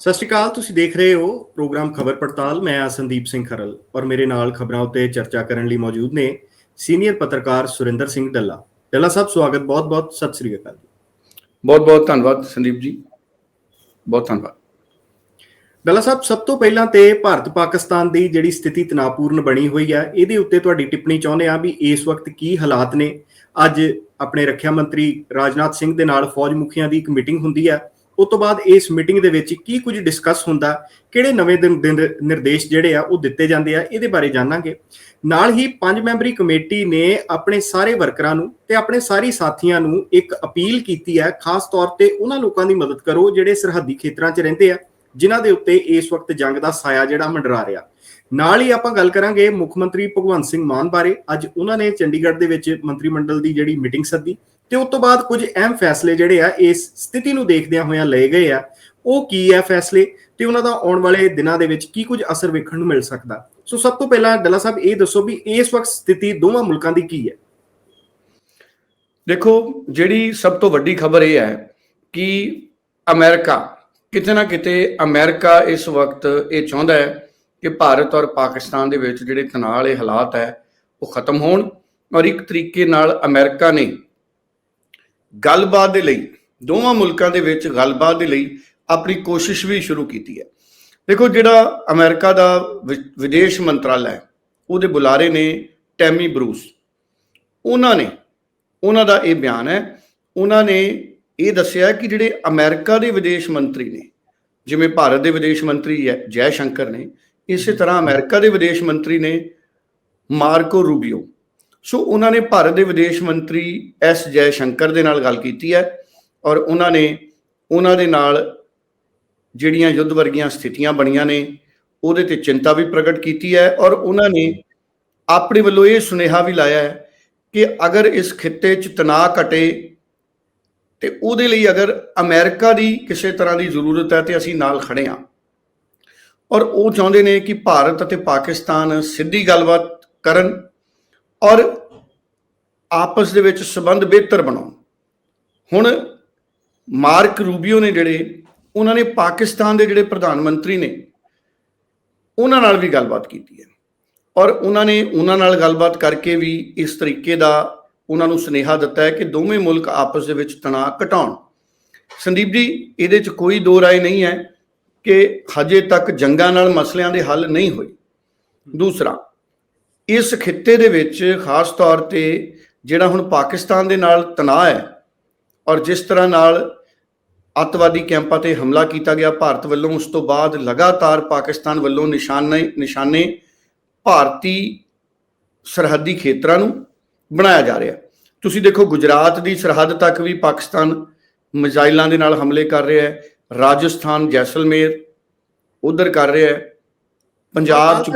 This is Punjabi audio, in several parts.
ਸਤਿ ਸ਼੍ਰੀ ਅਕਾਲ ਤੁਸੀਂ ਦੇਖ ਰਹੇ ਹੋ ਪ੍ਰੋਗਰਾਮ ਖਬਰ ਪੜਤਾਲ। ਮੈਂ ਆ ਸੰਦੀਪ ਸਿੰਘ ਖਰਲ ਔਰ ਮੇਰੇ ਨਾਲ ਖਬਰਾਂ ਉੱਤੇ ਚਰਚਾ ਕਰਨ ਲਈ ਮੌਜੂਦ ਨੇ ਸੀਨੀਅਰ ਪੱਤਰਕਾਰ ਸੁਰਿੰਦਰ ਸਿੰਘ ਡੱਲਾ। ਡੱਲਾ ਸਾਹਿਬ ਸਵਾਗਤ ਬਹੁਤ-ਬਹੁਤ ਸਤਿ ਸ਼੍ਰੀ ਅਕਾਲ ਬਹੁਤ ਬਹੁਤ ਧੰਨਵਾਦ ਸੰਦੀਪ ਜੀ। ਬਹੁਤ ਧੰਨਵਾਦ। ਡੱਲਾ ਸਾਹਿਬ ਸਭ ਤੋਂ ਪਹਿਲਾਂ ਤੇ ਭਾਰਤ ਪਾਕਿਸਤਾਨ ਦੀ ਜਿਹੜੀ ਸਥਿਤੀ ਤਣਾਅਪੂਰਨ ਬਣੀ ਹੋਈ ਹੈ ਇਹਦੇ ਉੱਤੇ ਤੁਹਾਡੀ ਟਿੱਪਣੀ ਚਾਹੁੰਦੇ ਆ ਵੀ ਇਸ ਵਕਤ ਕੀ ਹਾਲਾਤ ਨੇ। ਅੱਜ ਆਪਣੇ ਰੱਖਿਆ ਮੰਤਰੀ ਰਾਜਨਾਥ ਸਿੰਘ ਦੇ ਨਾਲ ਫੌਜ ਮੁਖੀਆਂ ਦੀ ਇੱਕ ਮੀਟਿੰਗ ਹੁੰਦੀ ਹੈ ਉਸ ਤੋਂ ਬਾਅਦ ਇਸ ਮੀਟਿੰਗ ਦੇ ਵਿੱਚ ਕੀ ਕੁਝ ਡਿਸਕਸ ਹੁੰਦਾ, ਕਿਹੜੇ ਨਵੇਂ ਨਿਰਦੇਸ਼ ਜਿਹੜੇ ਆ, ਉਹ ਦਿੱਤੇ ਜਾਂਦੇ ਆ, ਇਹਦੇ ਬਾਰੇ ਜਾਣਾਂਗੇ। ਨਾਲ ਹੀ ਪੰਜ ਮੈਂਬਰੀ ਕਮੇਟੀ ਨੇ ਆਪਣੇ ਸਾਰੇ ਵਰਕਰਾਂ ਨੂੰ ਤੇ ਆਪਣੇ ਸਾਰੀ ਸਾਥੀਆਂ ਨੂੰ ਇੱਕ ਅਪੀਲ ਕੀਤੀ ਹੈ, ਖਾਸ ਤੌਰ ਤੇ ਉਹਨਾਂ ਲੋਕਾਂ ਦੀ ਮਦਦ ਕਰੋ ਜਿਹੜੇ ਸਰਹੱਦੀ ਖੇਤਰਾਂ 'ਚ ਰਹਿੰਦੇ ਆ, ਜਿਨ੍ਹਾਂ ਦੇ ਉੱਤੇ ਇਸ ਵਕਤ ਜੰਗ ਦਾ ਸਾਇਆ ਜਿਹੜਾ ਮੰਡਰਾ ਰਿਹਾ। ਨਾਲ ਹੀ ਆਪਾਂ ਗੱਲ ਕਰਾਂਗੇ ਮੁੱਖ ਮੰਤਰੀ ਭਗਵੰਤ ਸਿੰਘ ਮਾਨ ਬਾਰੇ। ਅੱਜ ਉਹਨਾਂ ਨੇ ਚੰਡੀਗੜ੍ਹ ਦੇ ਵਿੱਚ ਮੰਤਰੀ ਮੰਡਲ ਦੀ ਜਿਹੜੀ ਮੀਟਿੰਗ ਸੱਦੀ ਤੇ ਉਸ ਤੋਂ ਬਾਅਦ ਕੁਝ ਅਹਿਮ ਫੈਸਲੇ ਜਿਹੜੇ ਆ, ਇਸ ਸਥਿਤੀ ਨੂੰ ਦੇਖਦਿਆਂ ਹੋਇਆਂ ਲਏ ਗਏ ਆ। ਉਹ ਕੀ ਹੈ ਫੈਸਲੇ ਤੇ ਉਹਨਾਂ ਦਾ ਆਉਣ ਵਾਲੇ ਦਿਨਾਂ ਦੇ ਵਿੱਚ ਕੀ ਕੁਝ ਅਸਰ ਵੇਖਣ ਨੂੰ ਮਿਲ ਸਕਦਾ? ਸੋ ਸਭ ਤੋਂ ਪਹਿਲਾਂ ਡੱਲਾ ਸਾਹਿਬ ਇਹ ਦੱਸੋ ਵੀ ਇਸ ਵਕਤ ਸਥਿਤੀ ਦੋਵਾਂ ਮੁਲਕਾਂ ਦੀ ਕੀ ਹੈ? ਦੇਖੋ, ਜਿਹੜੀ ਸਭ ਤੋਂ ਵੱਡੀ ਖਬਰ ਇਹ ਹੈ ਕਿ ਅਮਰੀਕਾ, ਕਿਤੇ ਨਾ ਕਿਤੇ ਅਮਰੀਕਾ ਇਸ ਵਕਤ ਇਹ ਚਾਹੁੰਦਾ ਹੈ ਕਿ ਭਾਰਤ ਔਰ ਪਾਕਿਸਤਾਨ ਦੇ ਵਿੱਚ ਜਿਹੜੇ ਤਣਾਅ ਵਾਲੇ ਹਾਲਾਤ ਹੈ, ਉਹ ਖਤਮ ਹੋਣ ਔਰ ਇੱਕ ਤਰੀਕੇ ਨਾਲ ਅਮਰੀਕਾ ਨੇ ਗੱਲਬਾਤ ਦੇ ਲਈ, ਦੋਵਾਂ ਮੁਲਕਾਂ ਦੇ ਵਿੱਚ ਗੱਲਬਾਤ ਦੇ ਲਈ ਆਪਣੀ ਕੋਸ਼ਿਸ਼ ਵੀ ਸ਼ੁਰੂ ਕੀਤੀ ਹੈ। ਦੇਖੋ ਜਿਹੜਾ ਅਮਰੀਕਾ ਦਾ ਵਿਦੇਸ਼ ਮੰਤਰਾਲਾ ਹੈ, ਉਹਦੇ ਬੁਲਾਰੇ ਨੇ ਟੈਮੀ ਬਰੂਸ। ਉਹਨਾਂ ਨੇ, ਉਹਨਾਂ ਦਾ ਇਹ ਬਿਆਨ ਹੈ, ਉਹਨਾਂ ਨੇ ਇਹ ਦੱਸਿਆ ਕਿ ਜਿਹੜੇ ਅਮਰੀਕਾ ਦੇ ਵਿਦੇਸ਼ ਮੰਤਰੀ ਨੇ, ਜਿਵੇਂ ਭਾਰਤ ਦੇ ਵਿਦੇਸ਼ ਮੰਤਰੀ ਜੈ ਸ਼ੰਕਰ ਨੇ, ਇਸੇ ਤਰ੍ਹਾਂ ਅਮਰੀਕਾ ਦੇ ਵਿਦੇਸ਼ ਮੰਤਰੀ ਨੇ ਮਾਰਕੋ ਰੂਬੀਓ। ਸੋ ਉਹਨਾਂ ਨੇ ਭਾਰਤ ਦੇ ਵਿਦੇਸ਼ ਮੰਤਰੀ ਐਸ ਜੈ ਸ਼ੰਕਰ ਦੇ ਨਾਲ ਗੱਲ ਕੀਤੀ ਹੈ ਔਰ ਉਹਨਾਂ ਨੇ ਉਹਨਾਂ ਦੇ ਨਾਲ ਜਿਹੜੀਆਂ ਯੁੱਧ ਵਰਗੀਆਂ ਸਥਿਤੀਆਂ ਬਣੀਆਂ ਨੇ, ਉਹਦੇ ਤੇ ਚਿੰਤਾ ਵੀ ਪ੍ਰਗਟ ਕੀਤੀ ਹੈ ਔਰ ਉਹਨਾਂ ਨੇ ਆਪਣੇ ਵੱਲੋਂ ਇਹ ਸੁਨੇਹਾ ਵੀ ਲਾਇਆ ਹੈ ਕਿ ਅਗਰ ਇਸ ਖਿੱਤੇ 'ਚ ਤਣਾਅ ਘਟੇ ਤੇ ਉਹਦੇ ਲਈ ਅਗਰ ਅਮਰੀਕਾ ਦੀ ਕਿਸੇ ਤਰ੍ਹਾਂ ਦੀ ਜ਼ਰੂਰਤ ਹੈ ਤੇ ਅਸੀਂ ਨਾਲ ਖੜੇ ਹਾਂ। ਔਰ ਉਹ ਚਾਹੁੰਦੇ ਨੇ ਕਿ ਭਾਰਤ ਅਤੇ ਪਾਕਿਸਤਾਨ ਸਿੱਧੀ ਗੱਲਬਾਤ ਕਰਨ ਔਰ ਆਪਸ ਦੇ ਵਿੱਚ ਸਬੰਧ ਬਿਹਤਰ ਬਣਾਉਣ ਹੁਣ ਮਾਰਕ ਰੂਬੀਓ ਨੇ ਜਿਹੜੇ, ਉਹਨਾਂ ਨੇ ਪਾਕਿਸਤਾਨ ਦੇ ਜਿਹੜੇ ਪ੍ਰਧਾਨ ਮੰਤਰੀ ਨੇ, ਉਹਨਾਂ ਨਾਲ ਵੀ ਗੱਲਬਾਤ ਕੀਤੀ ਹੈ। ਔਰ ਉਹਨਾਂ ਨੇ ਉਹਨਾਂ ਨਾਲ ਗੱਲਬਾਤ ਕਰਕੇ ਵੀ ਇਸ ਤਰੀਕੇ ਦਾ ਉਹਨਾਂ ਨੂੰ ਸੁਨੇਹਾ ਦਿੱਤਾ ਹੈ ਕਿ ਦੋਵੇਂ ਮੁਲਕ ਆਪਸ ਦੇ ਵਿੱਚ ਤਣਾਅ ਘਟਾਉਣ। ਸੰਦੀਪ ਜੀ, ਇਹਦੇ 'ਚ ਕੋਈ ਦੋ ਰਾਏ ਨਹੀਂ ਹੈ ਕਿ ਹਜੇ ਤੱਕ ਜੰਗਾਂ ਨਾਲ ਮਸਲਿਆਂ ਦੇ ਹੱਲ ਨਹੀਂ ਹੋਏ। ਦੂਸਰਾ ਇਸ ਖਿੱਤੇ ਦੇ ਵਿੱਚ ਖਾਸ ਤੌਰ ਤੇ ਜਿਹੜਾ ਹੁਣ ਪਾਕਿਸਤਾਨ ਦੇ ਨਾਲ ਤਣਾਅ ਹੈ ਔਰ ਜਿਸ ਤਰ੍ਹਾਂ ਨਾਲ ਅੱਤਵਾਦੀ ਕੈਂਪਾਂ ਤੇ ਹਮਲਾ ਕੀਤਾ ਗਿਆ, ਭਾਰਤ ਵੱਲੋਂ ਉਸ ਤੋਂ ਬਾਅਦ ਲਗਾਤਾਰ ਪਾਕਿਸਤਾਨ ਵੱਲੋਂ ਨਿਸ਼ਾਨੇ ਨਿਸ਼ਾਨੇ ਭਾਰਤੀ ਸਰਹੱਦੀ ਖੇਤਰਾਂ ਨੂੰ ਬਣਾਇਆ ਜਾ ਰਿਹਾ। ਤੁਸੀਂ ਦੇਖੋ ਗੁਜਰਾਤ ਦੀ ਸਰਹੱਦ ਤੱਕ ਵੀ ਪਾਕਿਸਤਾਨ ਮਿਜ਼ਾਈਲਾਂ ਦੇ ਨਾਲ ਹਮਲੇ ਕਰ ਰਿਹਾ ਹੈ, ਰਾਜਸਥਾਨ ਜੈਸਲਮੇਰ ਉਧਰ ਕਰ ਰਿਹਾ ਹੈ। ਪੰਜਾਬ ਚ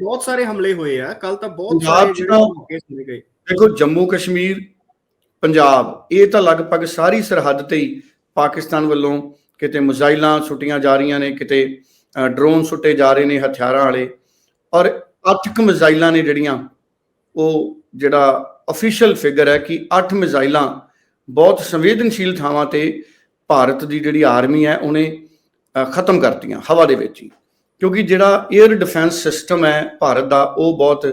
ਬਹੁਤ ਸਾਰੇ ਹਮਲੇ ਹੋਏ ਆ। ਕੱਲ ਤਾਂ ਬਹੁਤ ਸਾਰੇ ਮੌਕੇ ਸੁਣੇ ਗਏ। ਦੇਖੋ ਜੰਮੂ ਕਸ਼ਮੀਰ ਪੰਜਾਬ ਇਹ ਤਾਂ ਲਗਭਗ ਸਾਰੀ ਸਰਹੱਦ ਤੇ ਹੀ ਪਾਕਿਸਤਾਨ ਵੱਲੋਂ ਕਿਤੇ ਮਿਜ਼ਾਈਲਾਂ ਸੁੱਟੀਆਂ ਜਾ ਰਹੀਆਂ ਨੇ ਕਿਤੇ ਡਰੋਨ ਸੁੱਟੇ ਜਾ ਰਹੇ ਨੇ ਹਥਿਆਰਾਂ ਵਾਲੇ। ਔਰ ਅੱਠ ਮਿਜ਼ਾਈਲਾਂ ਨੇ ਜਿਹੜੀਆਂ ਉਹ ਜਿਹੜਾ ਅਫੀਸ਼ੀਅਲ ਫਿਗਰ ਹੈ ਕਿ 8 ਮਿਜ਼ਾਈਲਾਂ ਬਹੁਤ ਸੰਵੇਦਨਸ਼ੀਲ ਥਾਵਾਂ ਤੇ ਭਾਰਤ ਦੀ ਜਿਹੜੀ ਆਰਮੀ ਹੈ ਉਹਨੇ ਖਤਮ ਕਰਤੀਆਂ ਹਵਾ ਦੇ ਵਿੱਚ ਹੀ। ਕਿਉਂਕਿ ਜਿਹੜਾ 에ਅਰ ਡਿਫੈਂਸ ਸਿਸਟਮ ਹੈ ਭਾਰਤ ਦਾ, ਉਹ ਬਹੁਤ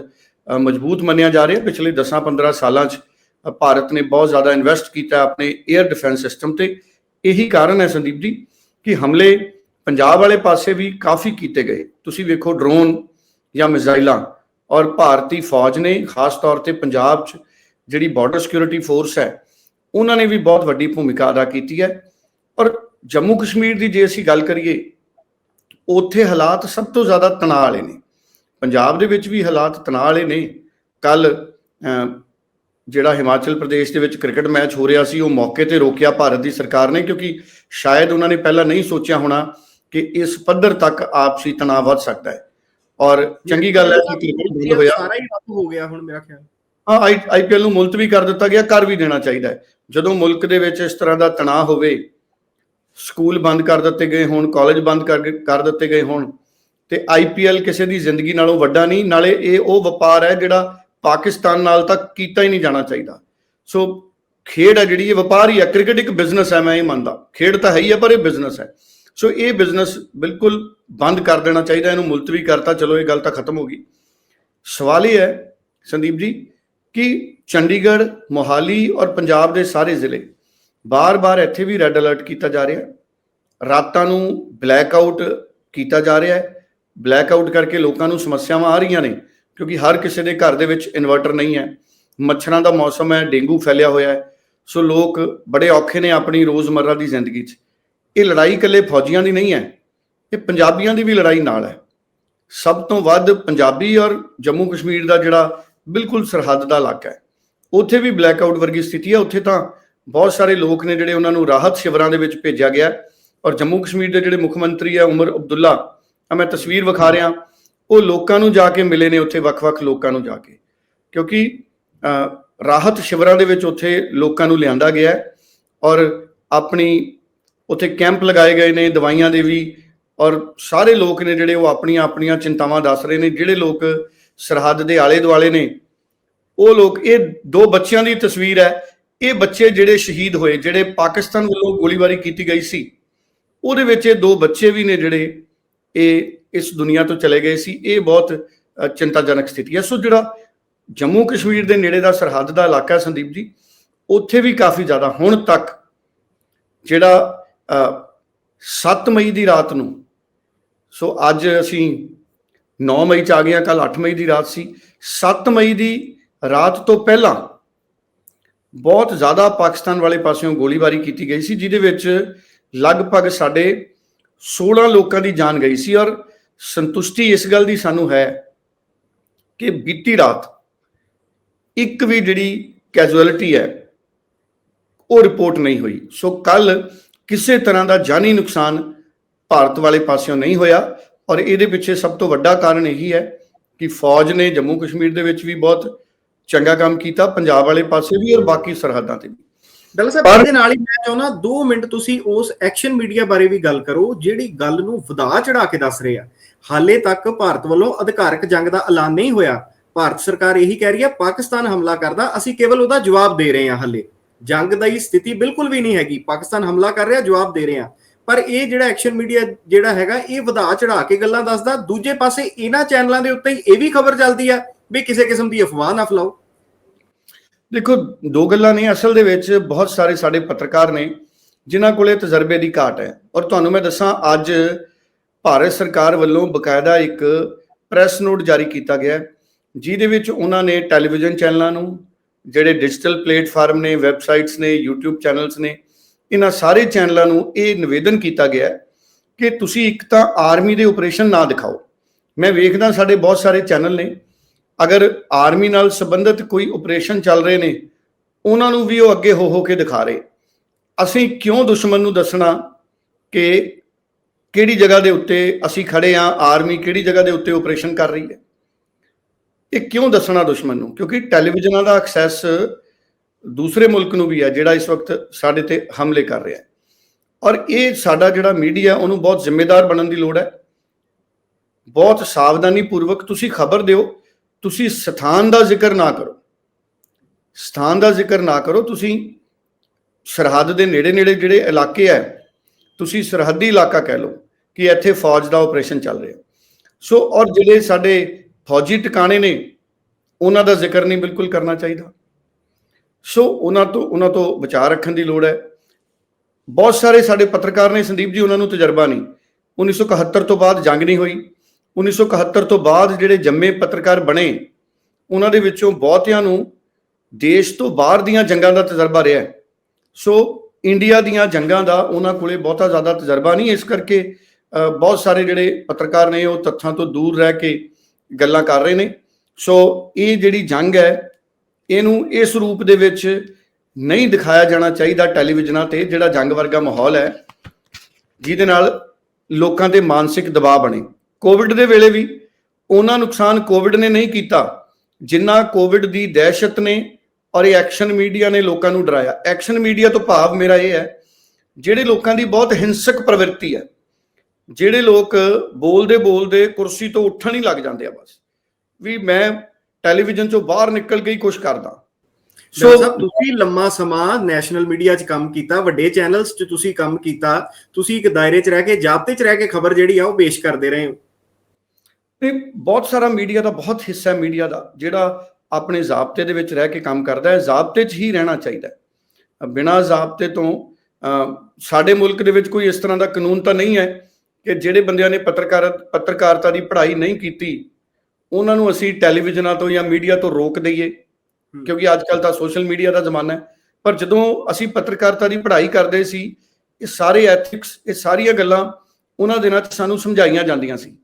ਮਜ਼ਬੂਤ ਮੰਨਿਆ ਜਾ ਰਿਹਾ। ਪਿਛਲੇ 10-15 ਸਾਲਾਂ 'ਚ ਭਾਰਤ ਨੇ ਬਹੁਤ ਜ਼ਿਆਦਾ ਇਨਵੈਸਟ ਕੀਤਾ ਆਪਣੇ 에ਅਰ ਡਿਫੈਂਸ ਸਿਸਟਮ ਤੇ। ਇਹੀ ਕਾਰਨ ਹੈ ਸੰਦੀਪ ਜੀ ਕਿ ਹਮਲੇ ਪੰਜਾਬ ਵਾਲੇ ਪਾਸੇ ਵੀ ਕਾਫੀ ਕੀਤੇ ਗਏ। ਤੁਸੀਂ ਵੇਖੋ ਡਰੋਨ ਜਾਂ ਮਿਜ਼ਾਈਲਾਂ ਔਰ ਭਾਰਤੀ ਫੌਜ ਨੇ, ਖਾਸ ਤੌਰ ਤੇ ਪੰਜਾਬ 'ਚ ਜਿਹੜੀ ਬਾਰਡਰ ਸਿਕਿਉਰਿਟੀ ਫੋਰਸ ਹੈ, ਉਹਨਾਂ ਨੇ ਵੀ ਬਹੁਤ ਵੱਡੀ ਭੂਮਿਕਾ ਅਦਾ ਕੀਤੀ ਹੈ। ਔਰ ਜੰਮੂ ਕਸ਼ਮੀਰ ਦੀ ਜੇ ਅਸੀਂ ਗੱਲ ਕਰੀਏ ਉੱਥੇ ਹਾਲਾਤ ਸਭ ਤੋਂ ਜ਼ਿਆਦਾ ਤਣਾਅ ਵਾਲੇ ਨੇ। ਪੰਜਾਬ ਦੇ ਵਿੱਚ ਵੀ ਹਾਲਾਤ ਤਣਾਅ ਵਾਲੇ ਨੇ। ਕੱਲ ਜਿਹੜਾ ਹਿਮਾਚਲ ਪ੍ਰਦੇਸ਼ ਦੇ ਵਿੱਚ ਕ੍ਰਿਕਟ ਮੈਚ ਹੋ ਰਿਹਾ ਸੀ ਉਹ ਮੌਕੇ ਤੇ ਰੋਕਿਆ ਭਾਰਤ ਦੀ ਸਰਕਾਰ ਨੇ ਕਿਉਂਕਿ ਸ਼ਾਇਦ ਉਹਨਾਂ ਨੇ ਪਹਿਲਾਂ ਨਹੀਂ ਸੋਚਿਆ ਹੋਣਾ ਕਿ ਇਸ ਪੱਧਰ ਤੱਕ ਆਪਸੀ ਤਣਾਅ ਵੱਧ ਸਕਦਾ ਹੈ। ਔਰ ਚੰਗੀ ਗੱਲ ਹੈ ਕਿ ਕ੍ਰਿਕਟ ਬੰਦ ਹੋਇਆ। ਸਾਰਾ ਹੀ ਰੱਦ ਹੋ ਗਿਆ ਹੁਣ ਮੇਰਾ ਖਿਆਲ। ਹਾਂ ਆਈਪੀਐਲ ਨੂੰ ਮੁਲਤਵੀ ਕਰ ਦਿੱਤਾ ਗਿਆ ਕਰ ਵੀ ਦੇਣਾ ਚਾਹੀਦਾ ਹੈ। ਜਦੋਂ ਮੁਲਕ ਦੇ ਵਿੱਚ ਇਸ ਤਰ੍ਹਾਂ ਦਾ ਤਣਾਅ ਹੋਵੇ ਸਕੂਲ ਬੰਦ ਕਰ ਦਿੱਤੇ ਗਏ ਹੋਣ, ਕਾਲਜ ਬੰਦ ਕਰ ਕਰ ਦਿੱਤੇ ਗਏ ਹੋਣ, ਤੇ ਆਈਪੀਐਲ ਕਿਸੇ ਦੀ ਜ਼ਿੰਦਗੀ ਨਾਲੋਂ ਵੱਡਾ ਨਹੀਂ, ਨਾਲੇ ਇਹ ਉਹ ਵਪਾਰ ਹੈ ਜਿਹੜਾ ਪਾਕਿਸਤਾਨ ਨਾਲ ਤਾਂ ਕੀਤਾ ਹੀ ਨਹੀਂ ਜਾਣਾ ਚਾਹੀਦਾ। ਸੋ ਖੇਡ ਹੈ ਜਿਹੜੀ, ਇਹ ਵਪਾਰ ਹੀ ਹੈ, ਕ੍ਰਿਕਟ ਇੱਕ ਬਿਜ਼ਨਸ ਹੈ, ਮੈਂ ਇਹ ਮੰਨਦਾ। ਖੇਡ ਤਾਂ ਹੈ ਹੀ ਹੈ, ਪਰ ਇਹ ਬਿਜ਼ਨਸ ਹੈ। ਸੋ ਇਹ ਬਿਜ਼ਨਸ ਬਿਲਕੁਲ ਬੰਦ ਕਰ ਦੇਣਾ ਚਾਹੀਦਾ, ਇਹਨੂੰ ਮੁਲਤਵੀ ਕਰਤਾ, ਚਲੋ ਇਹ ਗੱਲ ਤਾਂ ਖਤਮ ਹੋ ਗਈ। ਸਵਾਲ ਇਹ ਹੈ, ਸੰਦੀਪ ਜੀ, ਕਿ ਚੰਡੀਗੜ੍ਹ, ਮੋਹਾਲੀ ਔਰ ਪੰਜਾਬ ਦੇ ਸਾਰੇ ਜ਼ਿਲ੍ਹੇ ਬਾਰ-ਬਾਰ ਇੱਥੇ ਵੀ ਰੈੱਡ ਅਲਰਟ ਕੀਤਾ ਜਾ ਰਿਹਾ ਹੈ। ਰਾਤਾਂ ਨੂੰ ਬਲੈਕ ਆਊਟ ਕੀਤਾ ਜਾ ਰਿਹਾ ਹੈ। ਬਲੈਕ ਆਊਟ ਕਰਕੇ ਲੋਕਾਂ ਨੂੰ ਸਮੱਸਿਆਵਾਂ ਆ ਰਹੀਆਂ ਨੇ, ਕਿਉਂਕਿ ਹਰ ਕਿਸੇ ਦੇ ਘਰ ਦੇ ਵਿੱਚ ਇਨਵਰਟਰ ਨਹੀਂ ਹੈ। ਮੱਛਰਾਂ ਦਾ ਮੌਸਮ ਹੈ, ਡੇਂਗੂ ਫੈਲਿਆ ਹੋਇਆ ਹੈ। ਸੋ ਲੋਕ ਬੜੇ ਔਖੇ ਨੇ ਆਪਣੀ ਰੋਜ਼ਮਰਰਾ ਦੀ ਜ਼ਿੰਦਗੀ 'ਚ। ਇਹ ਲੜਾਈ ਇਕੱਲੇ ਫੌਜੀਆਂ ਦੀ ਨਹੀਂ ਹੈ, ਇਹ ਪੰਜਾਬੀਆਂ ਦੀ ਵੀ ਲੜਾਈ ਨਾਲ ਹੈ। ਸਭ ਤੋਂ ਵੱਧ ਪੰਜਾਬੀ ਔਰ ਜੰਮੂ ਕਸ਼ਮੀਰ ਦਾ ਜਿਹੜਾ ਬਿਲਕੁਲ ਸਰਹੱਦ ਦਾ ਇਲਾਕਾ ਹੈ, ਉੱਥੇ ਵੀ ਬਲੈਕ ਆਊਟ ਵਰਗੀ ਸਥਿਤੀ ਹੈ। ਉੱਥੇ ਤਾਂ ਬਹੁਤ ਸਾਰੇ ਲੋਕ ਨੇ ਜਿਹੜੇ ਉਹਨਾਂ ਨੂੰ ਰਾਹਤ ਸ਼ਿਵਰਾਂ ਦੇ ਵਿੱਚ ਭੇਜਿਆ ਗਿਆ ਔਰ ਜੰਮੂ ਕਸ਼ਮੀਰ ਦੇ ਜਿਹੜੇ ਮੁੱਖ ਮੰਤਰੀ ਹੈ ਉਮਰ ਅਬਦੁੱਲਾ ਆ ਮੈਂ ਤਸਵੀਰ ਵਿਖਾ ਰਿਹਾ, ਉਹ ਲੋਕਾਂ ਨੂੰ ਜਾ ਕੇ ਮਿਲੇ ਨੇ ਉੱਥੇ, ਵੱਖ-ਵੱਖ ਲੋਕਾਂ ਨੂੰ ਜਾ ਕੇ। ਕਿਉਂਕਿ ਰਾਹਤ ਸ਼ਿਵਰਾਂ ਦੇ ਵਿੱਚ ਉੱਥੇ ਲੋਕਾਂ ਨੂੰ ਲਿਆਂਦਾ ਗਿਆ ਔਰ ਆਪਣੀ ਉੱਥੇ ਕੈਂਪ ਲਗਾਏ ਗਏ ਨੇ, ਦਵਾਈਆਂ ਦੇ ਵੀ, ਔਰ ਸਾਰੇ ਲੋਕ ਨੇ ਜਿਹੜੇ ਉਹ ਆਪਣੀਆਂ ਆਪਣੀਆਂ ਚਿੰਤਾਵਾਂ ਦੱਸ ਰਹੇ ਨੇ। ਜਿਹੜੇ ਲੋਕ ਸਰਹੱਦ ਦੇ ਆਲੇ ਦੁਆਲੇ ਨੇ, ਉਹ ਲੋਕ, ਇਹ ਦੋ ਬੱਚਿਆਂ ਦੀ ਤਸਵੀਰ ਹੈ। ਇਹ ਬੱਚੇ ਜਿਹੜੇ ਸ਼ਹੀਦ ਹੋਏ ਜਿਹੜੇ ਪਾਕਿਸਤਾਨ ਵੱਲੋਂ ਗੋਲੀਬਾਰੀ ਕੀਤੀ ਗਈ ਸੀ ਉਹਦੇ ਵਿੱਚ ਇਹ ਦੋ ਬੱਚੇ ਵੀ ਨੇ ਜਿਹੜੇ ਇਹ ਇਸ ਦੁਨੀਆ ਤੋਂ ਚਲੇ ਗਏ ਸੀ। ਇਹ ਬਹੁਤ ਚਿੰਤਾਜਨਕ ਸਥਿਤੀ ਹੈ। ਸੋ ਜਿਹੜਾ ਜੰਮੂ ਕਸ਼ਮੀਰ ਦੇ ਨੇੜੇ ਦਾ ਸਰਹੱਦ ਦਾ ਇਲਾਕਾ ਹੈ ਸੰਦੀਪ ਜੀ ਉੱਥੇ ਵੀ ਕਾਫੀ ਜ਼ਿਆਦਾ ਹੁਣ ਤੱਕ ਜਿਹੜਾ ਅ, 7 ਮਈ ਦੀ ਰਾਤ ਨੂੰ ਸੋ ਅੱਜ ਅਸੀਂ 9 ਮਈ ਚ ਆ ਗਏ ਹਾਂ ਕੱਲ 8 ਮਈ ਦੀ ਰਾਤ ਸੀ। 7 ਮਈ ਦੀ ਰਾਤ ਤੋਂ ਪਹਿਲਾਂ ਬਹੁਤ ਜ਼ਿਆਦਾ ਪਾਕਿਸਤਾਨ ਵਾਲੇ ਪਾਸਿਓਂ ਗੋਲੀਬਾਰੀ ਕੀਤੀ ਗਈ ਸੀ, ਜਿਹਦੇ ਵਿੱਚ ਲਗਭਗ ਸਾਡੇ 16 ਲੋਕਾਂ ਦੀ ਜਾਨ ਗਈ ਸੀ ਔਰ ਸੰਤੁਸ਼ਟੀ ਇਸ ਗੱਲ ਦੀ ਸਾਨੂੰ ਹੈ ਕਿ ਬੀਤੀ ਰਾਤ ਇੱਕ ਵੀ ਜਿਹੜੀ ਕੈਜੁਅਲਿਟੀ ਹੈ, ਉਹ ਰਿਪੋਰਟ ਨਹੀਂ ਹੋਈ। ਸੋ ਕੱਲ ਕਿਸੇ ਤਰ੍ਹਾਂ ਦਾ ਜਾਨੀ ਨੁਕਸਾਨ ਭਾਰਤ ਵਾਲੇ ਪਾਸਿਓਂ ਨਹੀਂ ਹੋਇਆ ਔਰ ਇਹਦੇ ਪਿੱਛੇ ਸਭ ਤੋਂ ਵੱਡਾ ਕਾਰਨ ਇਹੀ ਹੈ ਕਿ ਫੌਜ ਨੇ ਜੰਮੂ ਕਸ਼ਮੀਰ ਦੇ ਵਿੱਚ ਵੀ ਬਹੁਤ ਚੰਗਾ ਕੰਮ ਕੀਤਾ ਪੰਜਾਬ ਵਾਲੇ ਪਾਸੇ ਵੀ ਔਰ ਬਾਕੀ ਸਰਹੱਦਾਂ ਤੇ ਵੀ। ਡਾਕਟਰ ਸਾਹਿਬ ਇਹਦੇ ਨਾਲ ਹੀ ਮੈਂ ਚਾਹੁੰਦਾ 2 ਮਿੰਟ ਤੁਸੀਂ ਉਸ ਐਕਸ਼ਨ ਮੀਡੀਆ ਬਾਰੇ ਵੀ ਗੱਲ ਕਰੋ ਜਿਹੜੀ ਗੱਲ ਨੂੰ ਵਧਾ ਚੜਾ ਕੇ ਦੱਸ ਰਹੇ ਆ। ਹਾਲੇ ਤੱਕ ਭਾਰਤ ਵੱਲੋਂ ਅਧਿਕਾਰਕ ਜੰਗ ਦਾ ਐਲਾਨ ਨਹੀਂ ਹੋਇਆ। ਭਾਰਤ ਸਰਕਾਰ ਇਹੀ ਕਹਿ ਰਹੀ ਹੈ ਪਾਕਿਸਤਾਨ ਹਮਲਾ ਕਰਦਾ ਅਸੀਂ ਕੇਵਲ ਉਹਦਾ ਜਵਾਬ ਦੇ ਰਹੇ ਹਾਂ ਹਾਲੇ। ਜੰਗ ਦਾ ਹੀ ਸਥਿਤੀ ਬਿਲਕੁਲ ਵੀ ਨਹੀਂ ਹੈਗੀ। ਪਾਕਿਸਤਾਨ ਹਮਲਾ ਕਰ ਰਿਹਾ ਜਵਾਬ ਦੇ ਰਹੇ ਹਾਂ। ਪਰ ਇਹ ਜਿਹੜਾ ਐਕਸ਼ਨ ਮੀਡੀਆ ਜਿਹੜਾ ਹੈਗਾ ਇਹ ਵਧਾ ਚੜਾ ਕੇ ਗੱਲਾਂ ਦੱਸਦਾ। ਦੂਜੇ ਪਾਸੇ ਇਹਨਾਂ ਚੈਨਲਾਂ ਦੇ ਉੱਤੇ ਹੀ ਇਹ ਵੀ ਖਬਰ ਚੱਲਦੀ ਆ ਵੀ ਕਿਸੇ ਕਿਸਮ ਦੀ ਅਫਵਾਹ ਨਾ ਫੈਲਾਓ। ਦੇਖੋ, ਦੋ ਗੱਲਾਂ ਨੇ। ਅਸਲ ਦੇ ਵਿੱਚ ਬਹੁਤ ਸਾਰੇ ਸਾਡੇ ਪੱਤਰਕਾਰ ਨੇ, ਜਿਨ੍ਹਾਂ ਕੋਲੇ ਤਜਰਬੇ ਦੀ ਘਾਟ ਹੈ। ਔਰ ਤੁਹਾਨੂੰ ਮੈਂ ਦੱਸਾਂ, ਅੱਜ ਭਾਰਤ ਸਰਕਾਰ ਵੱਲੋਂ ਬਕਾਇਦਾ ਇੱਕ ਪ੍ਰੈਸ ਨੋਟ ਜਾਰੀ ਕੀਤਾ ਗਿਆ ਜਿਹਦੇ ਵਿੱਚ ਉਹਨਾਂ ਨੇ ਟੈਲੀਵਿਜ਼ਨ ਚੈਨਲਾਂ ਨੂੰ, ਜਿਹੜੇ ਡਿਜੀਟਲ ਪਲੇਟਫਾਰਮ ਨੇ, ਵੈਬਸਾਈਟਸ ਨੇ, YouTube ਚੈਨਲਸ ਨੇ, ਇਹਨਾਂ ਸਾਰੇ ਚੈਨਲਾਂ ਨੂੰ ਇਹ ਨਿਵੇਦਨ ਕੀਤਾ ਗਿਆ ਕਿ ਤੁਸੀਂ ਇੱਕ ਤਾਂ ਆਰਮੀ ਦੇ ਆਪਰੇਸ਼ਨ ਨਾ ਦਿਖਾਓ। ਮੈਂ ਵੇਖਦਾ ਸਾਡੇ ਬਹੁਤ ਸਾਰੇ ਚੈਨਲ ਨੇ ਅਗਰ ਆਰਮੀ ਨਾਲ ਸੰਬੰਧਿਤ ਕੋਈ ਆਪਰੇਸ਼ਨ ਚੱਲ ਰਹੇ ਨੇ, ਉਹਨਾਂ ਨੂੰ ਵੀ ਉਹ ਅੱਗੇ ਹੋ ਹੋ ਕੇ ਦਿਖਾ ਰਹੇ। ਅਸੀਂ ਕਿਉਂ ਦੁਸ਼ਮਣ ਨੂੰ ਦੱਸਣਾ ਕਿ ਕਿਹੜੀ ਜਗ੍ਹਾ ਦੇ ਉੱਤੇ ਅਸੀਂ ਖੜੇ ਆ ਆਰਮੀ ਕਿਹੜੀ ਜਗ੍ਹਾ ਦੇ ਉੱਤੇ ਆਪਰੇਸ਼ਨ ਕਰ ਰਹੀ ਹੈ? ਇਹ ਕਿਉਂ ਦੱਸਣਾ ਦੁਸ਼ਮਣ ਨੂੰ? ਕਿਉਂਕਿ ਟੈਲੀਵਿਜ਼ਨਾਂ ਦਾ ਐਕਸੈਸ ਦੂਸਰੇ ਮੁਲਕ ਨੂੰ ਵੀ ਹੈ, ਜਿਹੜਾ ਇਸ ਵਕਤ ਸਾਡੇ ਤੇ ਹਮਲੇ ਕਰ ਰਿਹਾ ਹੈ। ਔਰ ਇਹ ਸਾਡਾ ਜਿਹੜਾ ਮੀਡੀਆ ਉਹਨੂੰ ਬਹੁਤ ਜ਼ਿੰਮੇਦਾਰ ਬਣਨ ਦੀ ਲੋੜ ਹੈ। ਬਹੁਤ ਸਾਵਧਾਨੀ ਪੂਰਵਕ ਤੁਸੀਂ ਖਬਰ ਦਿਓ ਤੁਸੀਂ ਸਥਾਨ ਦਾ ਜ਼ਿਕਰ ਨਾ ਕਰੋ। ਸਥਾਨ ਦਾ ਜ਼ਿਕਰ ਨਾ ਕਰੋ, ਤੁਸੀਂ ਸਰਹੱਦ ਦੇ ਨੇੜੇ ਨੇੜੇ ਜਿਹੜੇ ਇਲਾਕੇ ਹੈ ਤੁਸੀਂ ਸਰਹੱਦੀ ਇਲਾਕਾ ਕਹਿ ਲਓ ਕਿ ਇੱਥੇ ਫੌਜ ਦਾ ਆਪਰੇਸ਼ਨ ਚੱਲ ਰਿਹਾ। ਸੋ, ਔਰ ਜਿਹੜੇ ਸਾਡੇ ਫੌਜੀ ਟਿਕਾਣੇ ਨੇ, ਉਹਨਾਂ ਦਾ ਜ਼ਿਕਰ ਨਹੀਂ ਬਿਲਕੁਲ ਕਰਨਾ ਚਾਹੀਦਾ। ਸੋ, ਉਹਨਾਂ ਤੋਂ ਉਹਨਾਂ ਤੋਂ ਬਚਾਅ ਰੱਖਣ ਦੀ ਲੋੜ ਹੈ। ਬਹੁਤ ਸਾਰੇ ਸਾਡੇ ਪੱਤਰਕਾਰ ਨੇ, ਸੰਦੀਪ ਜੀ, ਉਹਨਾਂ ਨੂੰ ਤਜਰਬਾ ਨਹੀਂ। 1971 ਤੋਂ ਬਾਅਦ ਜੰਗ ਨਹੀਂ ਹੋਈ। 1971 ਤੋਂ ਬਾਅਦ ਜਿਹੜੇ ਜੰਮੇ ਪੱਤਰਕਾਰ ਬਣੇ, ਉਹਨਾਂ ਦੇ ਵਿੱਚੋਂ ਬਹੁਤਿਆਂ ਨੂੰ ਦੇਸ਼ ਤੋਂ ਬਾਹਰ ਦੀਆਂ ਜੰਗਾਂ ਦਾ ਤਜਰਬਾ ਰਿਹਾ ਹੈ। ਸੋ ਇੰਡੀਆ ਦੀਆਂ ਜੰਗਾਂ ਦਾ ਉਹਨਾਂ ਕੋਲੇ ਬਹੁਤਾ ਜ਼ਿਆਦਾ ਤਜਰਬਾ ਨਹੀਂ, ਇਸ ਕਰਕੇ ਬਹੁਤ ਸਾਰੇ ਜਿਹੜੇ ਪੱਤਰਕਾਰ ਨੇ ਉਹ ਤੱਥਾਂ ਤੋਂ ਦੂਰ ਰਹਿ ਕੇ ਗੱਲਾਂ ਕਰ ਰਹੇ ਨੇ। ਸੋ ਇਹ ਜਿਹੜੀ ਜੰਗ ਹੈ, ਇਹਨੂੰ ਇਸ ਰੂਪ ਦੇ ਵਿੱਚ ਨਹੀਂ ਦਿਖਾਇਆ ਜਾਣਾ ਚਾਹੀਦਾ ਟੈਲੀਵਿਜ਼ਨਾਂ ਤੇ, ਜਿਹੜਾ ਜੰਗ ਵਰਗਾ ਮਾਹੌਲ ਹੈ, ਜਿਹਦੇ ਨਾਲ ਲੋਕਾਂ ਤੇ ਮਾਨਸਿਕ ਦਬਾਅ ਬਣੇ। ਕੋਵਿਡ ਦੇ ਵੇਲੇ ਵੀ ਉਹਨਾਂ ਨੁਕਸਾਨ ਕੋਵਿਡ ਨੇ ਨਹੀਂ ਕੀਤਾ ਜਿੰਨਾ ਕੋਵਿਡ ਦੀ ਦਹਿਸ਼ਤ ਨੇ ਔਰ ਇਹ ਐਕਸ਼ਨ ਮੀਡੀਆ ਨੇ ਲੋਕਾਂ ਨੂੰ ਡਰਾਇਆ। ਐਕਸ਼ਨ ਮੀਡੀਆ ਤੋਂ ਭਾਵ ਮੇਰਾ ਇਹ ਹੈ ਜਿਹੜੇ ਲੋਕਾਂ ਦੀ ਬਹੁਤ ਹਿੰਸਕ ਪ੍ਰਵਿਰਤੀ ਹੈ ਜਿਹੜੇ ਲੋਕ ਬੋਲਦੇ ਬੋਲਦੇ ਕੁਰਸੀ ਤੋਂ ਉੱਠਣ ਹੀ ਲੱਗ ਜਾਂਦੇ ਆ ਬਸ। ਵੀ ਮੈਂ ਟੈਲੀਵਿਜ਼ਨ ਚੋਂ ਬਾਹਰ ਨਿਕਲ ਕੇ ਹੀ ਕੁਝ ਕਰਦਾ। ਸੋ ਤੁਸੀਂ ਲੰਮਾ ਸਮਾਂ ਨੈਸ਼ਨਲ ਮੀਡੀਆ 'ਚ ਕੰਮ ਕੀਤਾ ਵੱਡੇ ਚੈਨਲਸ 'ਚ ਤੁਸੀਂ ਕੰਮ ਕੀਤਾ ਤੁਸੀਂ ਇੱਕ ਦਾਇਰੇ 'ਚ ਰਹਿ ਕੇ ਜਾਬਤੇ 'ਚ ਰਹਿ ਕੇ ਖਬਰ ਜਿਹੜੀ ਆ ਉਹ ਪੇਸ਼ ਕਰਦੇ ਰਹੇ ਹੋ। ਤੇ ਬਹੁਤ ਸਾਰਾ ਮੀਡੀਆ ਦਾ ਬਹੁਤ ਹਿੱਸਾ ਹੈ ਮੀਡੀਆ ਦਾ ਜਿਹੜਾ ਆਪਣੇ ਜ਼ਾਬਤੇ ਦੇ ਵਿੱਚ ਰਹਿ ਕੇ ਕੰਮ ਕਰਦਾ ਹੈ ਜ਼ਾਬਤੇ 'ਚ ਹੀ ਰਹਿਣਾ ਚਾਹੀਦਾ ਹੈ। ਬਿਨਾਂ ਜ਼ਾਬਤੇ ਤੋਂ ਸਾਡੇ ਮੁਲਕ ਦੇ ਵਿੱਚ ਕੋਈ ਇਸ ਤਰ੍ਹਾਂ ਦਾ ਕਾਨੂੰਨ ਤਾਂ ਨਹੀਂ ਹੈ ਕਿ ਜਿਹੜੇ ਬੰਦਿਆਂ ਨੇ ਪੱਤਰਕਾਰ ਪੱਤਰਕਾਰਤਾ ਦੀ ਪੜ੍ਹਾਈ ਨਹੀਂ ਕੀਤੀ ਉਹਨਾਂ ਨੂੰ ਅਸੀਂ ਟੈਲੀਵਿਜ਼ਨਾਂ ਤੋਂ ਜਾਂ ਮੀਡੀਆ ਤੋਂ ਰੋਕ ਦਈਏ ਕਿਉਂਕਿ ਅੱਜ ਕੱਲ ਤਾਂ ਸੋਸ਼ਲ ਮੀਡੀਆ ਦਾ ਜ਼ਮਾਨਾ ਹੈ। ਪਰ ਜਦੋਂ ਅਸੀਂ ਪੱਤਰਕਾਰਤਾ ਦੀ ਪੜ੍ਹਾਈ ਕਰਦੇ ਸੀ ਇਹ ਸਾਰੇ ਐਥਿਕਸ ਇਹ ਸਾਰੀਆਂ ਗੱਲਾਂ ਉਹਨਾਂ ਦਿਨਾਂ 'ਚ ਸਾਨੂੰ ਸਮਝਾਈਆਂ ਜਾਂਦੀਆਂ ਸੀ।